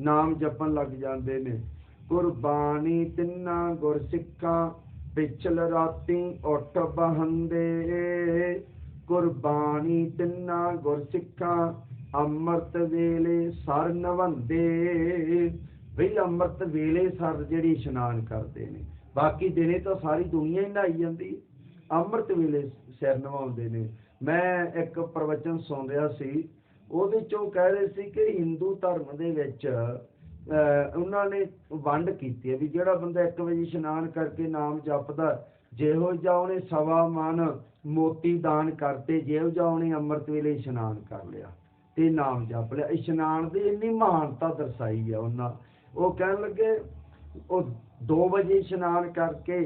ਨਾਮ ਜਪਣ ਲੱਗ ਜਾਂਦੇ ਨੇ। ਕੁਰਬਾਨੀ ਤਿੰਨਾ ਗੁਰ ਸਿੱਖਾਂ, ਪਿਛਲ ਰਾਤੀ ਉੱਠ ਬਹੰਦੇ। ਕੁਰਬਾਨੀ ਤਿੰਨਾ ਗੁਰ ਸਿੱਖਾਂ ਅੰਮ੍ਰਿਤ ਵੇਲੇ ਸਰ ਨਵੰਦੇ। ਬਈ ਅੰਮ੍ਰਿਤ ਵੇਲੇ ਸਰ ਜਿਹੜੀ ਇਸ਼ਨਾਨ ਕਰਦੇ ਨੇ। ਬਾਕੀ ਦਿਨੇ ਤਾਂ ਸਾਰੀ ਦੁਨੀਆ ਹੀ ਨਹਾਈ ਜਾਂਦੀ ਅੰਮ੍ਰਿਤ ਵੇਲੇ ਸਿਰ ਨਵਾਉਂਦੇ ਨੇ। ਮੈਂ ਇੱਕ ਪ੍ਰਵਚਨ ਸੁਣ ਰਿਹਾ ਸੀ ਉਹਦੇ ਚੋਂ ਕਹਿ ਰਹੇ ਸੀ ਕਿ ਹਿੰਦੂ ਧਰਮ ਦੇ ਵਿੱਚ ਅਹ, ਉਹਨਾਂ ਨੇ ਵੰਡ ਕੀਤੀ ਹੈ ਵੀ ਜਿਹੜਾ ਬੰਦਾ 1 ਵਜੇ ਇਸ਼ਨਾਨ ਕਰਕੇ ਨਾਮ ਜਪਦਾ ਜਿਹੋ ਜਿਹਾ ਉਹਨੇ ਸਵਾ ਮਨ ਮੋਤੀ ਦਾਨ ਕਰਤੇ ਜਿਹੋ ਜਿਹਾ ਉਹਨੇ ਅੰਮ੍ਰਿਤ ਵੇਲੇ ਇਸ਼ਨਾਨ ਕਰ ਲਿਆ। ਤੇ ਨਾਮ ਜਪ ਲਿਆ। ਇਸ਼ਨਾਨ ਦੀ ਇੰਨੀ ਮਹਾਨਤਾ ਦਰਸਾਈ ਹੈ ਉਹਨਾਂ ਉਹ ਕਹਿਣ ਲੱਗੇ, ਉਹ 2 ਵਜੇ ਇਸ਼ਨਾਨ ਕਰਕੇ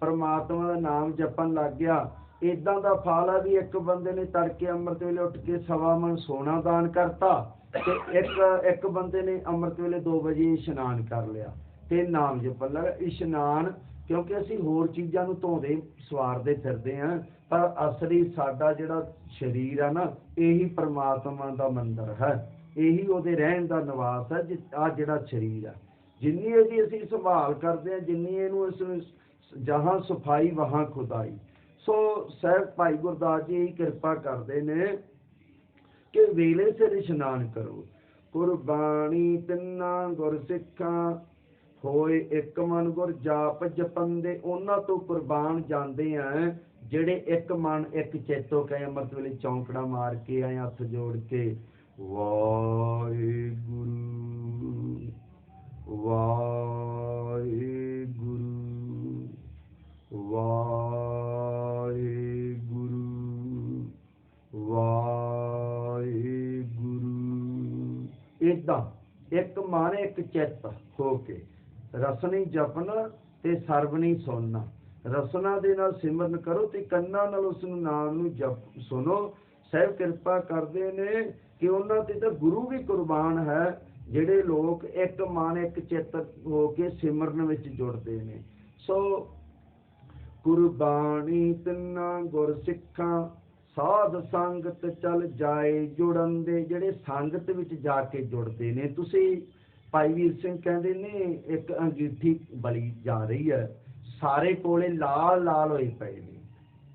ਪਰਮਾਤਮਾ ਦਾ ਨਾਮ ਜਪਣ ਲੱਗ ਗਿਆ। ਇਦਾਂ ਦਾ ਫਲ ਆ ਵੀ ਇੱਕ ਬੰਦੇ ਨੇ ਤੜਕੇ ਅੰਮ੍ਰਿਤ ਵੇਲੇ ਉੱਠ ਕੇ ਸਵਾ ਮਨ ਸੋਨਾ ਦਾਨ ਕਰਤਾ ਤੇ ਇੱਕ ਇੱਕ ਬੰਦੇ ਨੇ ਅੰਮ੍ਰਿਤ ਵੇਲੇ 2 ਵਜੇ ਇਸ਼ਨਾਨ ਕਰ ਲਿਆ ਤੇ ਨਾਮ ਜਪਣ ਲੱਗਾ। ਇਸ਼ਨਾਨ ਕਿਉਂਕਿ ਅਸੀਂ ਹੋਰ ਚੀਜ਼ਾਂ ਨੂੰ ਧੋਂਦੇ, ਸਵਾਰਦੇ ਫਿਰਦੇ ਆਂ ਪਰ ਅਸਲੀ ਸਾਡਾ ਜਿਹੜਾ ਸਰੀਰ ਆ ਨਾ, ਇਹੀ ਪ੍ਰਮਾਤਮਾ ਦਾ ਮੰਦਰ ਹੈ। ਇਹੀ ਉਹਦੇ ਰਹਿਣ ਦਾ ਨਿਵਾਸ ਹੈ ਆ ਜਿਹੜਾ ਸਰੀਰ ਆ। ਜਿੰਨੀ ਇਹਦੀ ਅਸੀਂ ਸੰਭਾਲ ਕਰਦੇ ਆ ਜਿੰਨੀ ਇਹਨੂੰ ਇਸ ਜਹਾਂ ਸਫ਼ਾਈ, ਵਹਾਂ ਖੁਦਾਈ। ਸੋ ਸਹਿਬ ਭਾਈ ਗੁਰਦਾਸ ਜੀ ਕਿਰਪਾ ਕਰਦੇ ਨੇ ਕਿ ਵੇਲੇ ਸਿਰ ਇਸ਼ਨਾਨ ਕਰੋ। ਕੁਰਬਾਨੀ ਤਿੰਨਾ ਗੁਰ ਸਿੱਖਾਂ, ਹੋਏ ਇੱਕ ਮਨ ਗੁਰ ਜਾਪ ਜਪੰਦੇ ਉਹਨਾਂ ਤੋਂ ਕੁਰਬਾਨ ਜਾਂਦੇ ਆ ਜਿਹੜੇ ਇੱਕ ਮਨ, ਇੱਕ ਚੇਤੋ ਕਹੇ ਅੰਮ੍ਰਿਤ ਵੇਲੇ ਚੌਂਕੜਾ ਮਾਰ ਕੇ ਆਏ, ਹੱਥ ਜੋੜ ਕੇ, ਵਾਹਿਗੁਰੂ ਵਾਹਿਗੁਰੂ ਵਾਹਿਗੁਰੂ ਵਾਹਿਗੁਰੂ। ਇਦਾਂ ਇੱਕ ਮਨ, ਇੱਕ ਚਿੱਤ ਹੋ ਕੇ ਰਸਨੀ ਜਪਣਾ ਤੇ ਸਰਬਣੀ ਸੁਣਨਾ। ਰਸਨਾ ਦੇ ਨਾਲ ਸਿਮਰਨ ਕਰੋ ਤੇ ਕੰਨਾਂ ਨਾਲ ਉਸ ਨੂੰ ਨਾਮ ਨੂੰ ਜਪ ਸੁਣੋ। ਸਹਿਬ ਕਿਰਪਾ ਕਰਦੇ ਨੇ ਕਿ ਉਹਨਾਂ ਤੇ ਤਾਂ ਗੁਰੂ ਵੀ ਕੁਰਬਾਨ ਹੈ, ਜਿਹੜੇ ਲੋਕ ਇੱਕ ਮਨ ਇੱਕ ਚਿੱਤ ਹੋ ਕੇ ਸਿਮਰਨ ਵਿੱਚ ਜੁੜਦੇ ਨੇ। ਸੋ ਕੁਰਬਾਨੀ ਤਿੰਨਾ ਗੁਰ ਸਿੱਖਾਂ, ਸਾਧ ਸੰਗਤ ਚੱਲ ਜਾਏ ਜੁੜਨ ਦੇ, ਜਿਹੜੇ ਸੰਗਤ ਵਿੱਚ ਜਾ ਕੇ ਜੁੜਦੇ ਨੇ। ਤੁਸੀਂ ਭਾਈ ਵੀਰ ਸਿੰਘ ਕਹਿੰਦੇ ਨੇ, ਇੱਕ ਅੰਗੀਠੀ ਬਲੀ ਜਾ ਰਹੀ ਹੈ। ਸਾਰੇ ਕੋਲੇ ਲਾਲ ਲਾਲ ਹੋਏ ਪਏ ਨੇ,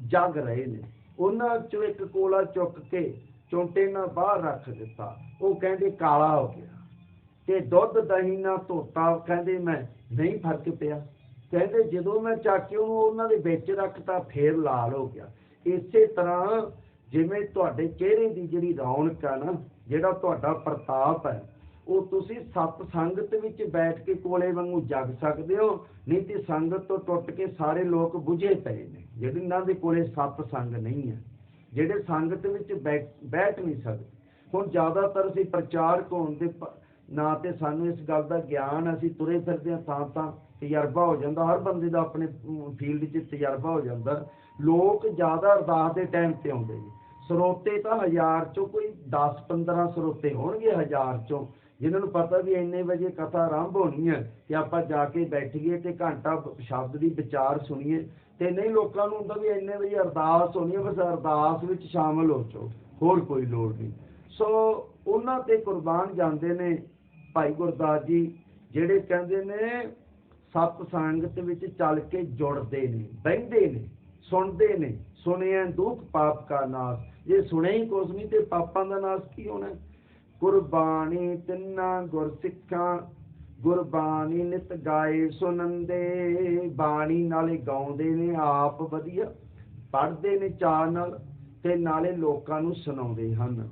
ਜਗ ਰਹੇ ਨੇ। ਉਹਨਾਂ ਚੋਂ ਇੱਕ ਕੋਲਾ ਚੁੱਕ ਕੇ ਚੋਂਟੇ ਨਾਲ ਬਾਹਰ ਰੱਖ ਦਿੱਤਾ। ਉਹ ਕਹਿੰਦੇ, ਕਾਲਾ ਹੋ ਗਿਆ। ਤੇ ਦੁੱਧ, ਦਹੀਂ ਨਾਲ ਧੋਤਾ। ਕਹਿੰਦੇ, ਮੈਂ ਨਹੀਂ ਫ਼ਰਕ ਪਿਆ। ਕਹਿੰਦੇ, ਜਦੋਂ ਮੈਂ ਚੱਕ ਕੇ ਉਹਨਾਂ ਦੇ ਵਿੱਚ ਰੱਖਤਾ, ਫੇਰ ਲਾਲ ਹੋ ਗਿਆ। ਇਸੇ ਤਰ੍ਹਾਂ ਜਿਵੇਂ ਤੁਹਾਡੇ ਚਿਹਰੇ ਦੀ ਜਿਹੜੀ ਰੌਣਕ ਆ ਨਾ, ਜਿਹੜਾ ਤੁਹਾਡਾ ਪ੍ਰਤਾਪ ਹੈ ਉਹ ਤੁਸੀਂ ਸਤ ਸੰਗਤ ਵਿੱਚ ਬੈਠ ਕੇ ਕੋਲੇ ਵਾਂਗੂ ਜਗ ਸਕਦੇ ਹੋ, ਨਹੀਂ ਤੇ ਸੰਗਤ ਤੋਂ ਟੁੱਟ ਕੇ ਸਾਰੇ ਲੋਕ ਬੁਝੇ ਪਏ ਨੇ, ਜਿਹੜੇ ਇਹਨਾਂ ਦੇ ਕੋਲੇ ਸਤ ਸੰਗ ਨਹੀਂ ਹੈ, ਜਿਹੜੇ ਸੰਗਤ ਵਿੱਚ ਬੈਠ ਨਹੀਂ ਸਕਦੇ। ਹੁਣ ਜ਼ਿਆਦਾਤਰ ਅਸੀਂ ਪ੍ਰਚਾਰਕ ਹੋਣ ਦੇ ਨਾਂ ਤੇ ਸਾਨੂੰ ਇਸ ਗੱਲ ਦਾ ਗਿਆਨ ਅਸੀਂ ਤੁਰੇ ਫਿਰਦੇ ਹਾਂ ਤਾਂ ਤਾਂ ਤਜਰਬਾ ਹੋ ਜਾਂਦਾ, ਹਰ ਬੰਦੇ ਦਾ ਆਪਣੇ ਫੀਲਡ 'ਚ ਤਜਰਬਾ ਹੋ ਜਾਂਦਾ। ਲੋਕ ਜ਼ਿਆਦਾ ਅਰਦਾਸ ਦੇ ਟਾਈਮ ਤੇ ਆਉਂਦੇ ਨੇ। ਸਰੋਤੇ ਤਾਂ ਹਜ਼ਾਰ ਚੋਂ ਕੋਈ 10 15 ਸਰੋਤੇ ਹੋਣਗੇ ਹਜ਼ਾਰ ਚੋਂ। ਜਿਨ੍ਹਾਂ ਨੂੰ ਪਤਾ ਵੀ ਇੰਨੇ ਵਜੇ ਕਥਾ ਆਰੰਭ ਹੋਣੀ ਹੈ ਕਿ ਆਪਾਂ ਜਾ ਕੇ ਬੈਠੀਏ ਤੇ ਘੰਟਾ ਸ਼ਬਦ ਦੀ ਵਿਚਾਰ ਸੁਣੀਏ ਤੇ ਨਹੀਂ ਲੋਕਾਂ ਨੂੰ ਹੁੰਦਾ ਵੀ ਇੰਨੇ ਵਜੇ ਅਰਦਾਸ ਹੋਣੀ ਹੈ, ਬਸ ਅਰਦਾਸ ਵਿੱਚ ਸ਼ਾਮਲ ਹੋ ਜਾਓ, ਹੋਰ ਕੋਈ ਲੋੜ ਨਹੀਂ। ਸੋ ਉਹਨਾਂ ਤੇ ਕੁਰਬਾਨ ਜਾਂਦੇ ਨੇ ਭਾਈ ਗੁਰਦਾਸ ਜੀ, ਜਿਹੜੇ ਕਹਿੰਦੇ ਨੇ ਸਤ ਸੰਗਤ ਵਿੱਚ ਚੱਲ ਕੇ ਜੁੜਦੇ ਨੇ, ਬਹਿੰਦੇ ਨੇ, ਸੁਣਦੇ ਨੇ, ਸੁਣਿਆ ਦੁੱਖ ਪਾਪ ਕਾ ਨਾਸ। ਜੇ ਸੁਣਿਆ ਹੀ ਕੁਛ ਨਹੀਂ ਤੇ ਪਾਪਾਂ ਦਾ ਨਾਸ ਕੀ ਹੋਣਾ? ਗੁਰਬਾਣੀ ਤਿੰਨਾ ਗੁਰ ਸਿੱਖਾਂ ਗੁਰਬਾਣੀ ਨਿਤ ਗਾਏ ਸੁਣੰਦੇ ਬਾਣੀ ਨਾਲੇ ਗਾਉਂਦੇ ਨੇ, ਆਪ ਵਧੀਆ। ਪੜ੍ਹਦੇ ਨੇ ਚਾਅ ਨਾਲ ਤੇ ਨਾਲੇ ਲੋਕਾਂ ਨੂੰ ਸੁਣਾਉਂਦੇ ਹਨ।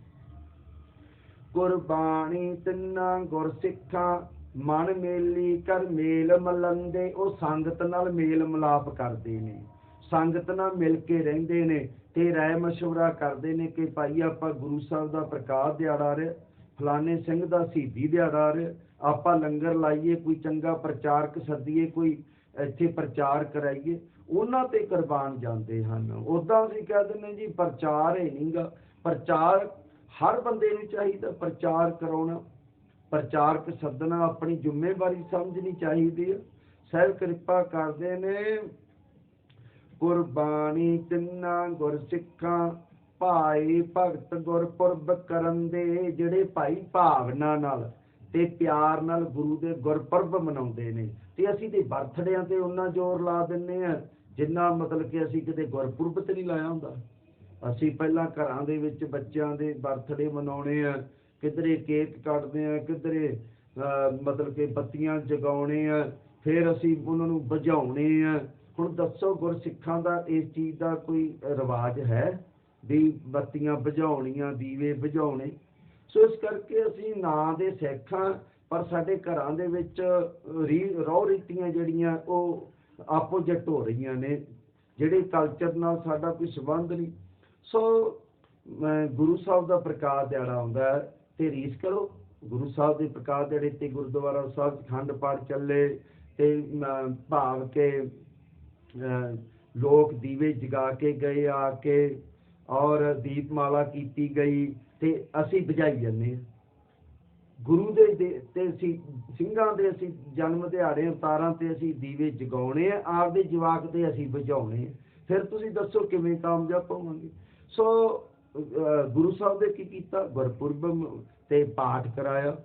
ਗੁਰਬਾਣੀ ਤਿੰਨਾ ਗੁਰ ਸਿੱਖਾਂ ਮਨ ਮੇਲੀ ਕਰ ਮੇਲ ਮਲੰਦੇ। ਉਹ ਸੰਗਤ ਨਾਲ ਮੇਲ ਮਿਲਾਪ ਕਰਦੇ ਨੇ। ਸੰਗਤ ਨਾਲ ਮਿਲ ਕੇ ਰਹਿੰਦੇ ਨੇ ਤੇ ਰਾਏ ਮਸ਼ਵਰਾ ਕਰਦੇ ਨੇ ਕਿ ਭਾਈ ਆਪਾਂ ਗੁਰੂ ਸਾਹਿਬ ਦਾ ਪ੍ਰਕਾਸ਼ ਦਿਹਾੜਾ ਰਿਹਾ ਫਲਾਣੇ ਸਿੰਘ ਦਾ ਸ਼ਹੀਦੀ ਦਿਹਾੜਾ ਆ ਆਪਾਂ ਲੰਗਰ ਲਾਈਏ, ਕੋਈ ਚੰਗਾ ਪ੍ਰਚਾਰਕ ਸੱਦੀਏ, ਕੋਈ ਇੱਥੇ ਪ੍ਰਚਾਰ ਕਰਾਈਏ, ਉਹਨਾਂ ਤੇ ਕੁਰਬਾਨ ਜਾਂਦੇ ਹਨ। ਉਦਾਂ ਅਸੀਂ ਕਹਿ ਦਿੰਦੇ ਜੀ, ਪ੍ਰਚਾਰ ਹੈ ਨਹੀਂਗਾ ਪ੍ਰਚਾਰ ਹਰ ਬੰਦੇ ਨੂੰ ਚਾਹੀਦਾ, ਪ੍ਰਚਾਰ ਕਰਾਉਣਾ। ਪ੍ਰਚਾਰਕ ਸੱਦਣਾ ਆਪਣੀ ਜ਼ਿੰਮੇਵਾਰੀ ਸਮਝਣੀ ਚਾਹੀਦੀ ਹੈ ਸਹਿਬ ਕਿਰਪਾ ਕਰਦੇ ਨੇ। ਕੁਰਬਾਨੀ ਤਿੰਨਾ ਗੁਰਸਿੱਖਾਂ ਭਾਈ ਭਗਤ ਗੁਰਪੁਰਬ ਕਰਨ ਦੇ ਜਿਹੜੇ ਭਾਈ ਭਾਵਨਾ ਨਾਲ ਤੇ ਪਿਆਰ ਨਾਲ ਗੁਰੂ ਦੇ ਗੁਰਪੁਰਬ ਮਨਾਉਂਦੇ ਨੇ ਤੇ ਅਸੀਂ ਤੇ ਬਰਥਡੇਆਂ ਤੇ ਉਹਨਾਂ ਜ਼ੋਰ ਲਾ ਦਿੰਨੇ ਆ ਜਿੰਨਾ ਮਤਲਬ ਕਿ ਅਸੀਂ ਕਿਤੇ ਗੁਰਪੁਰਬ ਤੇ ਨਹੀਂ ਲਾਇਆ ਹੁੰਦਾ। ਅਸੀਂ ਪਹਿਲਾਂ ਘਰਾਂ ਦੇ ਵਿੱਚ ਬੱਚਿਆਂ ਦੇ ਬਰਥਡੇ ਮਨਾਉਣੇ ਆ ਕਿਧਰੇ ਕੇਕ ਕੱਟਦੇ ਆ ਕਿਧਰੇ ਅਹ, ਮਤਲਬ ਕਿ ਬੱਤੀਆਂ ਜਗਾਉਣੇ ਆ ਫਿਰ ਅਸੀਂ ਉਹਨਾਂ ਨੂੰ ਵਜਾਉਣੇ ਆ। ਹੁਣ ਦੱਸੋ ਗੁਰਸਿੱਖਾਂ ਦਾ ਇਸ ਚੀਜ਼ ਦਾ ਕੋਈ ਰਿਵਾਜ ਹੈ? ਦੀ ਬੱਤੀਆਂ ਬੁਝਾਉਣੀਆਂ ਦੀਵੇ ਬੁਝਾਉਣੇ ਸੋ ਇਸ ਕਰਕੇ ਅਸੀਂ ਨਾਂ ਦੇ ਸਿੱਖਾਂ ਪਰ ਸਾਡੇ ਘਰਾਂ ਦੇ ਵਿੱਚ ਰੌ ਰੀਤੀਆਂ ਜਿਹੜੀਆਂ ਉਹ ਆਪੋਜੀਟ ਹੋ ਰਹੀਆਂ ਨੇ ਜਿਹੜੇ ਕਲਚਰ ਨਾਲ ਸਾਡਾ ਕੋਈ ਸੰਬੰਧ ਨਹੀਂ। ਸੋ ਗੁਰੂ ਸਾਹਿਬ ਦਾ ਪ੍ਰਕਾਸ਼ ਦਿਹਾੜਾ ਆਉਂਦਾ ਹੈ ਤੇ ਰੀਸ ਕਰੋ। ਗੁਰੂ ਸਾਹਿਬ ਦੇ ਪ੍ਰਕਾਸ਼ ਦਿਹਾੜੇ ਤੇ ਗੁਰਦੁਆਰਾ ਸਾਹਿਬ ਖੰਡ ਪਾਠ ਚੱਲੇ ਤੇ ਅਮ, ਭਾਵ ਕੇ ਅਹ, ਲੋਕ ਦੀਵੇ ਜਗਾ ਕੇ ਗਏ ਆ ਕੇ ਔਰ ਦੀਪਮਾਲਾ ਕੀਤੀ ਗਈ ਤੇ ਅਸੀਂ ਬਜਾਈ ਜਾਂਦੇ ਹਾਂ। ਗੁਰੂ ਦੇ ਤੇ ਅਸੀਂ ਸਿੰਘਾਂ ਦੇ ਅਸੀਂ ਜਨਮ ਦਿਹਾੜੇ ਅਵਤਾਰਾਂ ਤੇ ਅਸੀਂ ਦੀਵੇ ਜਗਾਉਣੇ ਆ ਆਪਦੇ ਜਵਾਕ ਤੇ ਅਸੀਂ ਬੁਝਾਉਣੇ ਆ। ਫਿਰ ਤੁਸੀਂ ਦੱਸੋ ਕਿਵੇਂ ਕਾਮਯਾਬ ਹੋਵਾਂਗੇ? ਸੋ ਅਹ, ਗੁਰੂ ਸਾਹਿਬ ਦੇ ਕੀ ਕੀਤਾ? ਗੁਰਪੁਰਬ ਤੇ ਪਾਠ ਕਰਾਇਆ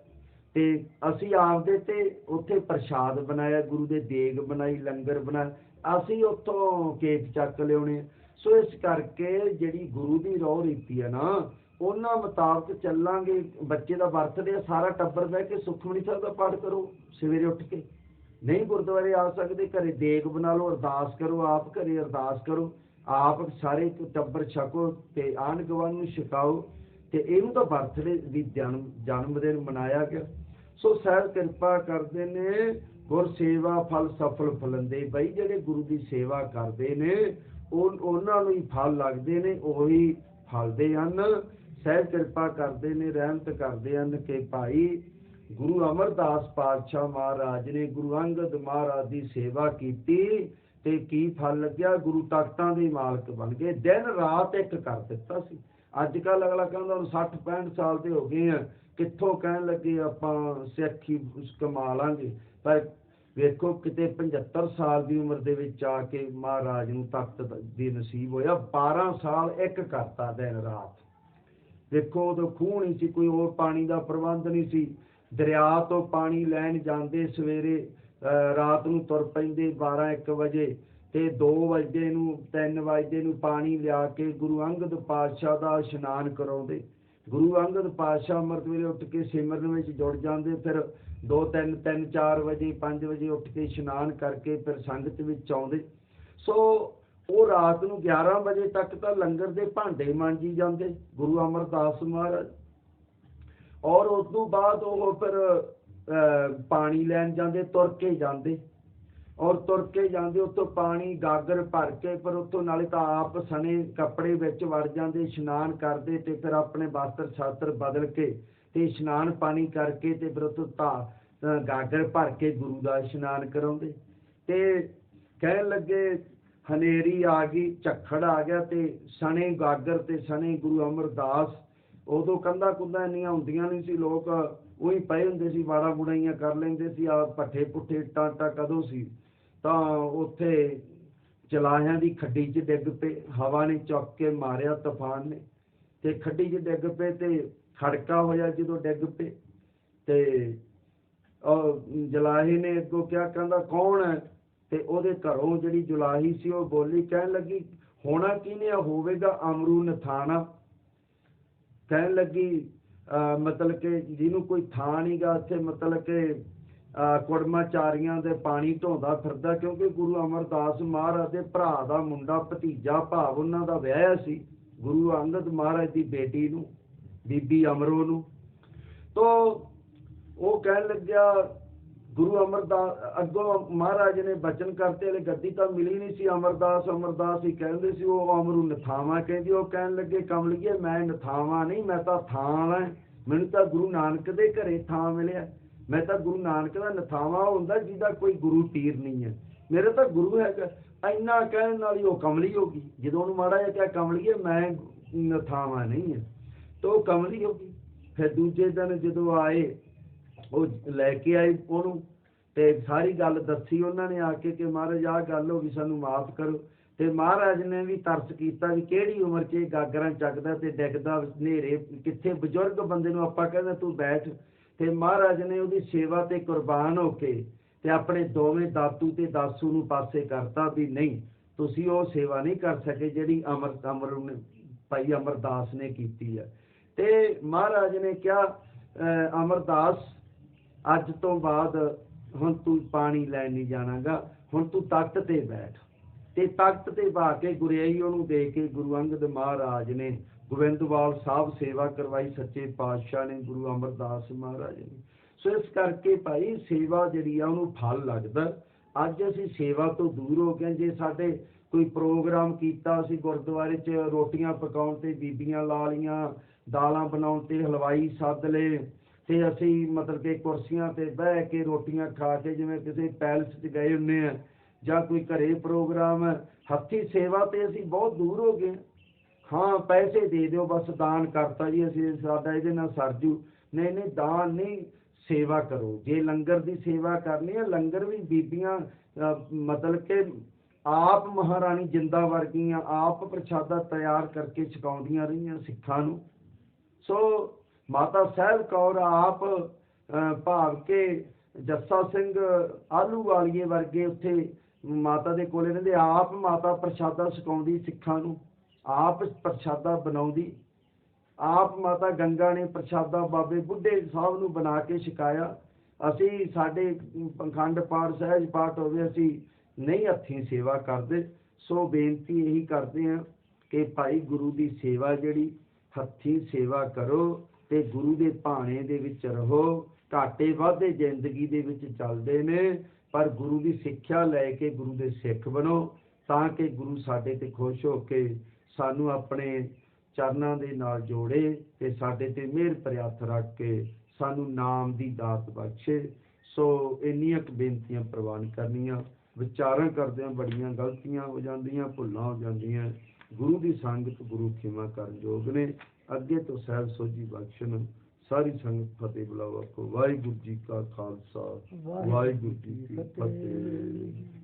ਤੇ ਅਸੀਂ ਆਪਦੇ ਤੇ ਉੱਥੇ ਪ੍ਰਸ਼ਾਦ ਬਣਾਇਆ ਗੁਰੂ ਦੇ ਦੇਗ ਬਣਾਈ ਲੰਗਰ ਬਣਾਇਆ। ਅਸੀਂ ਉੱਥੋਂ ਕੇਕ ਚੱਕ ਲਿਆਉਣੇ ਆ। ਸੋ ਇਸ ਕਰਕੇ ਜਿਹੜੀ ਗੁਰੂ ਦੀ ਰੋਹ ਰੀਤੀ ਹੈ ਨਾ, ਉਹਨਾਂ ਮੁਤਾਬਕ ਚੱਲਾਂਗੇ, ਬੱਚੇ ਦਾ ਬਰਥਡੇ ਆ, ਸਾਰਾ ਟੱਬਰ ਬਹਿ ਕੇ ਸੁਖਮਨੀ ਸਾਹਿਬ ਦਾ ਪਾਠ ਕਰੋ ਸਵੇਰੇ ਉੱਠ ਕੇ। ਨਹੀਂ ਗੁਰਦੁਆਰੇ ਆ ਸਕਦੇ, ਘਰੇ ਦੇਗ ਬਣਾ ਲਓ, ਅਰਦਾਸ ਕਰੋ, ਆਪ ਘਰੇ ਅਰਦਾਸ ਕਰੋ, ਆਪ ਸਾਰੇ ਟੱਬਰ ਛਕੋ ਤੇ ਆਣ ਗਵਾਨ ਨੂੰ ਛਕਾਓ ਤੇ ਇਹਨੂੰ ਤਾਂ ਬਰਥਡੇ ਦੀ ਜਨਮ ਜਨਮ ਦਿਨ ਮਨਾਇਆ ਗਿਆ। ਸੋ ਸਾਹਿਬ ਕਿਰਪਾ ਕਰਦੇ ਨੇ ਗੁਰ ਸੇਵਾ ਫਲ ਸਫਲ ਫਲੰਦੇ ਬਈ ਜਿਹੜੇ ਗੁਰੂ ਦੀ ਸੇਵਾ ਕਰਦੇ ਨੇ ਉਹਨਾਂ ਨੂੰ ਹੀ ਫਲ ਲੱਗਦੇ ਨੇ, ਉਹੀ ਫਲਦੇ ਹਨ ਸਹਿ ਕਿਰਪਾ ਕਰਦੇ ਨੇ, ਰਹਿਮਤ ਕਰਦੇ ਹਨ ਕਿ ਭਾਈ ਗੁਰੂ ਅਮਰਦਾਸ ਪਾਤਸ਼ਾਹ ਮਹਾਰਾਜ ਨੇ ਗੁਰੂ ਅੰਗਦ ਮਹਾਰਾਜ ਦੀ ਸੇਵਾ ਕੀਤੀ ਤੇ ਕੀ ਫਲ ਲੱਗਿਆ? ਗੁਰੂ ਤਖਤਾਂ ਦੇ ਮਾਲਕ ਬਣ ਗਏ। ਦਿਨ ਰਾਤ ਇੱਕ ਕਰ ਦਿੱਤਾ ਸੀ। ਅੱਜ ਕੱਲ ਅਗਲਾ ਕਹਿੰਦਾ ਹੁਣ 60 65 ਸਾਲ ਦੇ ਹੋ ਗਏ ਆ। ਕਿੱਥੋਂ ਕਹਿਣ ਲੱਗੇ ਆਪਾਂ ਸਿੱਖੀ ਕਮਾ ਲਾਂਗੇ? ਪਰ ਵੇਖੋ ਕਿਤੇ 75 ਸਾਲ ਦੀ ਉਮਰ ਦੇ ਵਿੱਚ ਆ ਕੇ ਮਹਾਰਾਜ ਨੂੰ ਤਖਤ ਦੀ ਨਸੀਬ ਹੋਇਆ 12 ਸਾਲ ਇੱਕ ਕਰਤਾ ਦਿਨ ਰਾਤ। ਵੇਖੋ ਉਦੋਂ ਖੂਹ ਨਹੀਂ ਸੀ, ਕੋਈ ਹੋਰ ਪਾਣੀ ਦਾ ਪ੍ਰਬੰਧ ਨਹੀਂ ਸੀ। ਦਰਿਆ ਤੋਂ ਪਾਣੀ ਲੈਣ ਜਾਂਦੇ ਸਵੇਰੇ, ਅਹ, ਰਾਤ ਨੂੰ ਤੁਰ ਪੈਂਦੇ 12 1 ਵਜੇ ਤੇ 2 ਵਜੇ ਨੂੰ 3 ਵਜੇ ਨੂੰ ਪਾਣੀ ਲਿਆ ਕੇ ਗੁਰੂ ਅੰਗਦ ਪਾਤਸ਼ਾਹ ਦਾ ਇਸ਼ਨਾਨ ਕਰਾਉਂਦੇ। ਗੁਰੂ ਅੰਗਦ ਪਾਤਸ਼ਾਹ ਅੰਮ੍ਰਿਤ ਵੇਲੇ ਉੱਠ ਕੇ ਸਿਮਰਨ ਵਿੱਚ ਜੁੜ ਜਾਂਦੇ, ਫਿਰ 2 3 3 4 ਵਜੇ 5 ਵਜੇ ਉੱਠ ਕੇ ਇਸ਼ਨਾਨ ਕਰਕੇ ਫਿਰ ਸੰਗਤ ਵਿੱਚ ਆਉਂਦੇ। ਸੋ ਉਹ ਰਾਤ ਨੂੰ 11 ਵਜੇ ਤੱਕ ਤਾਂ ਲੰਗਰ ਦੇ ਭਾਂਡੇ ਮਾਂਜੀ ਜਾਂਦੇ ਗੁਰੂ ਅਮਰਦਾਸ ਮਹਾਰਾਜ। ਔਰ ਉਸ ਤੋਂ ਬਾਅਦ ਉਹ ਫਿਰ ਅਹ, ਪਾਣੀ ਲੈਣ ਜਾਂਦੇ ਤੁਰ ਕੇ ਜਾਂਦੇ। ਔਰ ਤੁਰ ਕੇ ਜਾਂਦੇ ਉੱਥੋਂ ਪਾਣੀ ਗਾਗਰ ਭਰ ਕੇ ਪਰ ਉੱਥੋਂ ਨਾਲੇ ਤਾਂ ਆਪ ਸਣੇ ਕੱਪੜੇ ਵਿੱਚ ਵੜ ਜਾਂਦੇ ਇਸ਼ਨਾਨ ਕਰਦੇ ਤੇ ਫਿਰ ਆਪਣੇ ਵਸਤਰ ਸ਼ਾਸਤਰ ਬਦਲ ਕੇ ਤੇ ਇਸ਼ਨਾਨ ਪਾਣੀ ਕਰਕੇ ਤੇ ਬ੍ਰਤ ਉੱਥੋਂ ਧਾ ਗਾਗਰ ਭਰ ਕੇ ਗੁਰੂ ਦਾ ਇਸ਼ਨਾਨ ਕਰਾਉਂਦੇ। ਤੇ ਕਹਿਣ ਲੱਗੇ, ਹਨੇਰੀ ਆ ਗਈ, ਝੱਖੜ ਆ ਗਿਆ ਤੇ ਸਣੇ ਗਾਗਰ ਤੇ ਸਣੇ ਗੁਰੂ ਅਮਰਦਾਸ, ਉਦੋਂ ਕੰਧਾਂ ਕੁੰਧਾਂ ਇੰਨੀਆਂ ਹੁੰਦੀਆਂ ਨਹੀਂ ਸੀ, ਲੋਕ ਉਹੀ ਪਏ ਹੁੰਦੇ ਸੀ ਬਾੜਾ ਬੁੜਾਈਆਂ ਕਰ ਲੈਂਦੇ ਸੀ ਆ ਪੱਠੇ ਪੁੱਠੇ ਟਾਂਟਾ ਕਦੋਂ ਸੀ? ਤਾਂ ਉੱਥੇ ਚਲਾਹਿਆਂ ਦੀ ਖੱਡੀ 'ਚ ਡਿੱਗ ਪਏ, ਹਵਾ ਨੇ ਚੁੱਕ ਕੇ ਮਾਰਿਆ ਤੂਫਾਨ ਨੇ। ਤੇ ਖੱਡੀ 'ਚ ਡਿੱਗ ਪਏ ਤੇ ਖੜਕਾ ਹੋਇਆ ਜਦੋਂ ਡਿੱਗ ਪਏ ਤੇ ਉਹ ਜਲਾਹੀ ਨੇ ਅੱਗੋਂ ਕਿਹਾ, ਕਹਿੰਦਾ, ਕੌਣ ਹੈ? ਤੇ ਉਹਦੇ ਘਰੋਂ ਜਿਹੜੀ ਜੁਲਾਹੀ ਸੀ, ਉਹ ਬੋਲੀ ਕਹਿਣ ਲੱਗੀ, ਹੋਣਾ ਕਿਹਨੇ ਹੋਵੇਗਾ ਅਮਰੂ ਨਥਾਣਾ। ਕਹਿਣ ਲੱਗੀ ਮਤਲਬ ਕਿ ਜਿਹਨੂੰ ਕੋਈ ਥਾਂ ਨਹੀਂਗਾ ਇੱਥੇ ਮਤਲਬ ਕਿ ਅਹ ਕੁੜਮਾਚਾਰੀਆਂ ਦੇ ਪਾਣੀ ਢੋਂਦਾ ਫਿਰਦਾ, ਕਿਉਂਕਿ ਗੁਰੂ ਅਮਰਦਾਸ ਮਹਾਰਾਜ ਦੇ ਭਰਾ ਦਾ ਮੁੰਡਾ ਭਤੀਜਾ ਭਾਵ ਉਹਨਾਂ ਦਾ ਵਿਆਹ ਸੀ। ਗੁਰੂ ਅੰਗਦ ਮਹਾਰਾਜ ਦੀ ਬੇਟੀ ਨੂੰ ਬੀਬੀ ਅਮਰੋ ਨੂੰ। ਤੋ ਉਹ ਕਹਿਣ ਲੱਗਿਆ, ਗੁਰੂ ਅਮਰਦਾਸ, ਅੱਗੋਂ ਮਹਾਰਾਜ ਨੇ ਬਚਨ ਕਰਤੇ, ਹਲੇ ਗੱਦੀ ਤਾਂ ਮਿਲੀ ਨਹੀਂ ਸੀ। ਅਮਰਦਾਸ ਅਮਰਦਾਸ ਹੀ ਕਹਿੰਦੇ ਸੀ, ਉਹ ਅਮਰੂ ਨਥਾਵਾ ਕਹਿੰਦੀ। ਉਹ ਕਹਿਣ ਲੱਗੇ, ਕਮਲੀਏ, ਮੈਂ ਨਥਾਵਾ ਨਹੀਂ, ਮੈਂ ਤਾਂ ਥਾਂ ਵਾਂ। ਮੈਨੂੰ ਤਾਂ ਗੁਰੂ ਨਾਨਕ ਦੇ ਘਰੇ ਥਾਂ ਮਿਲਿਆ। ਮੈਂ ਤਾਂ ਗੁਰੂ ਨਾਨਕ ਦਾ ਨਥਾਵਾ ਹੁੰਦਾ, ਜਿਹਦਾ ਕੋਈ ਗੁਰੂ ਪੀਰ ਨਹੀਂ ਹੈ। ਮੇਰੇ ਤਾਂ ਗੁਰੂ ਹੈਗਾ। ਇੰਨਾ ਕਹਿਣ ਨਾਲ ਹੀ ਉਹ ਕਮਲੀ ਹੋ ਗਈ। ਜਦੋਂ ਉਹਨੂੰ ਮਾੜਾ ਜਿਹਾ ਕਿਹਾ, ਕਮਲੀਏ, ਮੈਂ ਨਥਾਵਾ ਨਹੀਂ ਹੈ। ਤਾਂ ਉਹ ਕਮਲੀ ਹੋ ਗਈ ਫਿਰ ਦੂਜੇ ਦਿਨ ਜਦੋਂ ਆਏ, ਉਹ ਲੈ ਕੇ ਆਏ ਉਹਨੂੰ ਤੇ ਸਾਰੀ ਗੱਲ ਦੱਸੀ ਉਹਨਾਂ ਨੇ ਆ ਕੇ ਕਿ ਮਹਾਰਾਜ, ਆਹ ਗੱਲ ਹੋ ਗਈ, ਸਾਨੂੰ ਮਾਫ ਕਰੋ। ਤੇ ਮਹਾਰਾਜ ਨੇ ਵੀ ਤਰਸ ਕੀਤਾ ਵੀ ਕਿਹੜੀ ਉਮਰ 'ਚ ਇਹ ਗਾਗਰਾਂ ਚੱਕਦਾ ਤੇ ਡਿੱਗਦਾ ਹਨੇਰੇ, ਕਿੱਥੇ ਬਜ਼ੁਰਗ ਬੰਦੇ ਨੂੰ ਆਪਾਂ ਕਹਿੰਦੇ ਤੂੰ ਬੈਠ। ਤੇ ਮਹਾਰਾਜ ਨੇ ਉਹਦੀ ਸੇਵਾ ਤੇ ਕੁਰਬਾਨ ਹੋ ਕੇ ਤੇ ਆਪਣੇ ਦੋਵੇਂ ਦਾਤੂ ਤੇ ਦਾਸੂ ਨੂੰ ਪਾਸੇ ਕਰਤਾ ਵੀ ਨਹੀਂ, ਤੁਸੀਂ ਉਹ ਸੇਵਾ ਨਹੀਂ ਕਰ ਸਕੇ ਜਿਹੜੀ ਅਮਰ ਅਮਰ ਨੇ ਭਾਈ ਅਮਰਦਾਸ ਨੇ ਕੀਤੀ ਹੈ ਤੇ ਮਹਾਰਾਜ ਨੇ ਕਿਹਾ ਅਹ, ਅਮਰਦਾਸ ਅੱਜ ਤੋਂ ਬਾਅਦ ਹੁਣ ਤੂੰ ਪਾਣੀ ਲੈਣ ਨਹੀਂ ਜਾਣਾਗਾ ਹੁਣ ਤੂੰ ਤਖਤ ਤੇ ਬੈਠ। ਤੇ ਤਖਤ ਤੇ ਬਾ ਕੇ ਗੁਰਿਆਈ ਉਹਨੂੰ ਦੇ ਕੇ ਗੁਰੂ ਅੰਗਦ ਮਹਾਰਾਜ ਨੇ ਗੋਬਿੰਦਵਾਲ ਸਾਹਿਬ ਸੇਵਾ ਕਰਵਾਈ ਸੱਚੇ ਪਾਤਸ਼ਾਹ ਨੇ ਗੁਰੂ ਅਮਰਦਾਸ ਮਹਾਰਾਜ ਨੇ। ਸੋ ਇਸ ਕਰਕੇ ਭਾਈ ਸੇਵਾ ਜਿਹੜੀ ਆ ਉਹਨੂੰ ਫਲ ਲੱਗਦਾ। ਅੱਜ ਅਸੀਂ ਸੇਵਾ ਤੋਂ ਦੂਰ ਹੋ ਗਏ ਜੇ ਸਾਡੇ ਕੋਈ ਪ੍ਰੋਗਰਾਮ ਕੀਤਾ ਅਸੀਂ ਗੁਰਦੁਆਰੇ 'ਚ ਰੋਟੀਆਂ ਪਕਾਉਣ ਤੇ ਬੀਬੀਆਂ ਲਾ ਲੀਆਂ ਦਾਲਾਂ ਬਣਾਉਣ ਤੇ ਹਲਵਾਈ ਸੱਦ ਲਏ ਤੇ ਅਸੀਂ ਮਤਲਬ ਕਿ ਕੁਰਸੀਆਂ ਤੇ ਬਹਿ ਕੇ ਰੋਟੀਆਂ ਖਾ ਕੇ ਜਿਵੇਂ ਕਿਸੇ ਪੈਲਸ 'ਚ ਗਏ ਹੁੰਨੇ ਆ ਜਾਂ ਕੋਈ ਘਰੇ ਪ੍ਰੋਗਰਾਮ ਹੱਥੀ ਸੇਵਾ ਤੇ ਅਸੀਂ ਬਹੁਤ ਦੂਰ ਹੋ ਗਏ। ਹਾਂ, ਪੈਸੇ ਦੇ ਦਿਓ, ਬਸ ਦਾਨ ਕਰਤਾ ਜੀ, ਅਸੀਂ ਸਾਡਾ ਇਹਦੇ ਨਾਲ ਸਰਜੂ। ਨਹੀਂ ਨਹੀਂ, ਦਾਨ ਨਹੀਂ, ਸੇਵਾ ਕਰੋ। ਜੇ ਲੰਗਰ ਦੀ ਸੇਵਾ ਕਰਨੀ ਹੈ ਲੰਗਰ ਵੀ ਬੀਬੀਆਂ ਮਤਲਬ ਕਿ ਆਪ ਮਹਾਰਾਣੀ ਜਿੰਦਾ ਵਰਗੀਆਂ, ਆਪ ਪ੍ਰਸ਼ਾਦਾ ਤਿਆਰ ਕਰਕੇ ਛਕਾਉਂਦੀਆਂ ਰਹੀਆਂ ਸਿੱਖਾਂ ਨੂੰ। ਸੋ ਮਾਤਾ ਸਾਹਿਬ ਕੌਰ ਆਪ ਭਾਵ ਕੇ ਜੱਸਾ ਸਿੰਘ ਆਲੂ ਵਾਲੀਏ ਵਰਗੇ ਉੱਥੇ ਮਾਤਾ ਦੇ ਕੋਲੇ ਰਹਿੰਦੇ, ਆਪ ਮਾਤਾ ਪ੍ਰਸ਼ਾਦਾ ਸਿਖਾਉਂਦੀ ਸਿੱਖਾਂ ਨੂੰ, ਆਪ ਪ੍ਰਸ਼ਾਦਾ ਬਣਾਉਂਦੀ, ਆਪ ਮਾਤਾ ਗੰਗਾ ਨੇ ਪ੍ਰਸ਼ਾਦਾ ਬਾਬੇ ਬੁੱਢੇ ਸਾਹਿਬ ਨੂੰ ਬਣਾ ਕੇ ਛਕਾਇਆ। ਅਸੀਂ ਸਾਡੇ ਪੰਖੰਡ ਪਾਠ, ਸਹਿਜ ਪਾਠ ਹੋਵੇ, ਅਸੀਂ ਨਹੀਂ ਹੱਥੀਂ ਸੇਵਾ ਕਰਦੇ। ਸੋ ਬੇਨਤੀ ਇਹੀ ਕਰਦੇ ਹਾਂ ਕਿ ਭਾਈ ਗੁਰੂ ਦੀ ਸੇਵਾ ਜਿਹੜੀ ਹੱਥੀ ਸੇਵਾ ਕਰੋ ਤੇ ਗੁਰੂ ਦੇ ਭਾਣੇ ਦੇ ਵਿੱਚ ਰਹੋ। ਘਾਟੇ ਵਾਧੇ ਜ਼ਿੰਦਗੀ ਦੇ ਵਿੱਚ ਚੱਲਦੇ ਨੇ, ਪਰ ਗੁਰੂ ਦੀ ਸਿੱਖਿਆ ਲੈ ਕੇ ਗੁਰੂ ਦੇ ਸਿੱਖ ਬਣੋ, ਤਾਂ ਕਿ ਗੁਰੂ ਸਾਡੇ ਤੇ ਖੁਸ਼ ਹੋ ਕੇ ਸਾਨੂੰ ਆਪਣੇ ਚਰਨਾਂ ਦੇ ਨਾਲ ਜੋੜੇ ਤੇ ਸਾਡੇ ਤੇ ਮਿਹਰ ਭਰਿਆ ਰੱਖ ਕੇ ਸਾਨੂੰ ਨਾਮ ਦੀ ਦਾਤ ਬਖਸ਼ੇ। ਸੋ ਇੰਨੀਆਂ ਕੁ ਬੇਨਤੀਆਂ ਪ੍ਰਵਾਨ ਕਰਨੀਆਂ। ਵਿਚਾਰਾਂ ਕਰਦਿਆਂ ਬੜੀਆਂ ਗਲਤੀਆਂ ਹੋ ਜਾਂਦੀਆਂ, ਭੁੱਲਾਂ ਹੋ ਜਾਂਦੀਆਂ। ਗੁਰੂ ਦੀ ਸੰਗਤ ਗੁਰੂ ਖਿਮਾ ਕਰਨ ਯੋਗ ਨੇ। ਅੱਗੇ ਤੋਂ ਸਹਿਬ ਸੋਝੀ ਬਖਸ਼ਣ ਸਾਰੀ ਸੰਗਤ ਫਤਿਹ ਬੁਲਾਵਾ ਕੋ ਵਾਹਿਗੁਰੂ ਜੀ ਕਾ ਖਾਲਸਾ ਵਾਹਿਗੁਰੂ ਜੀ ਕੀ ਫਤਿਹ।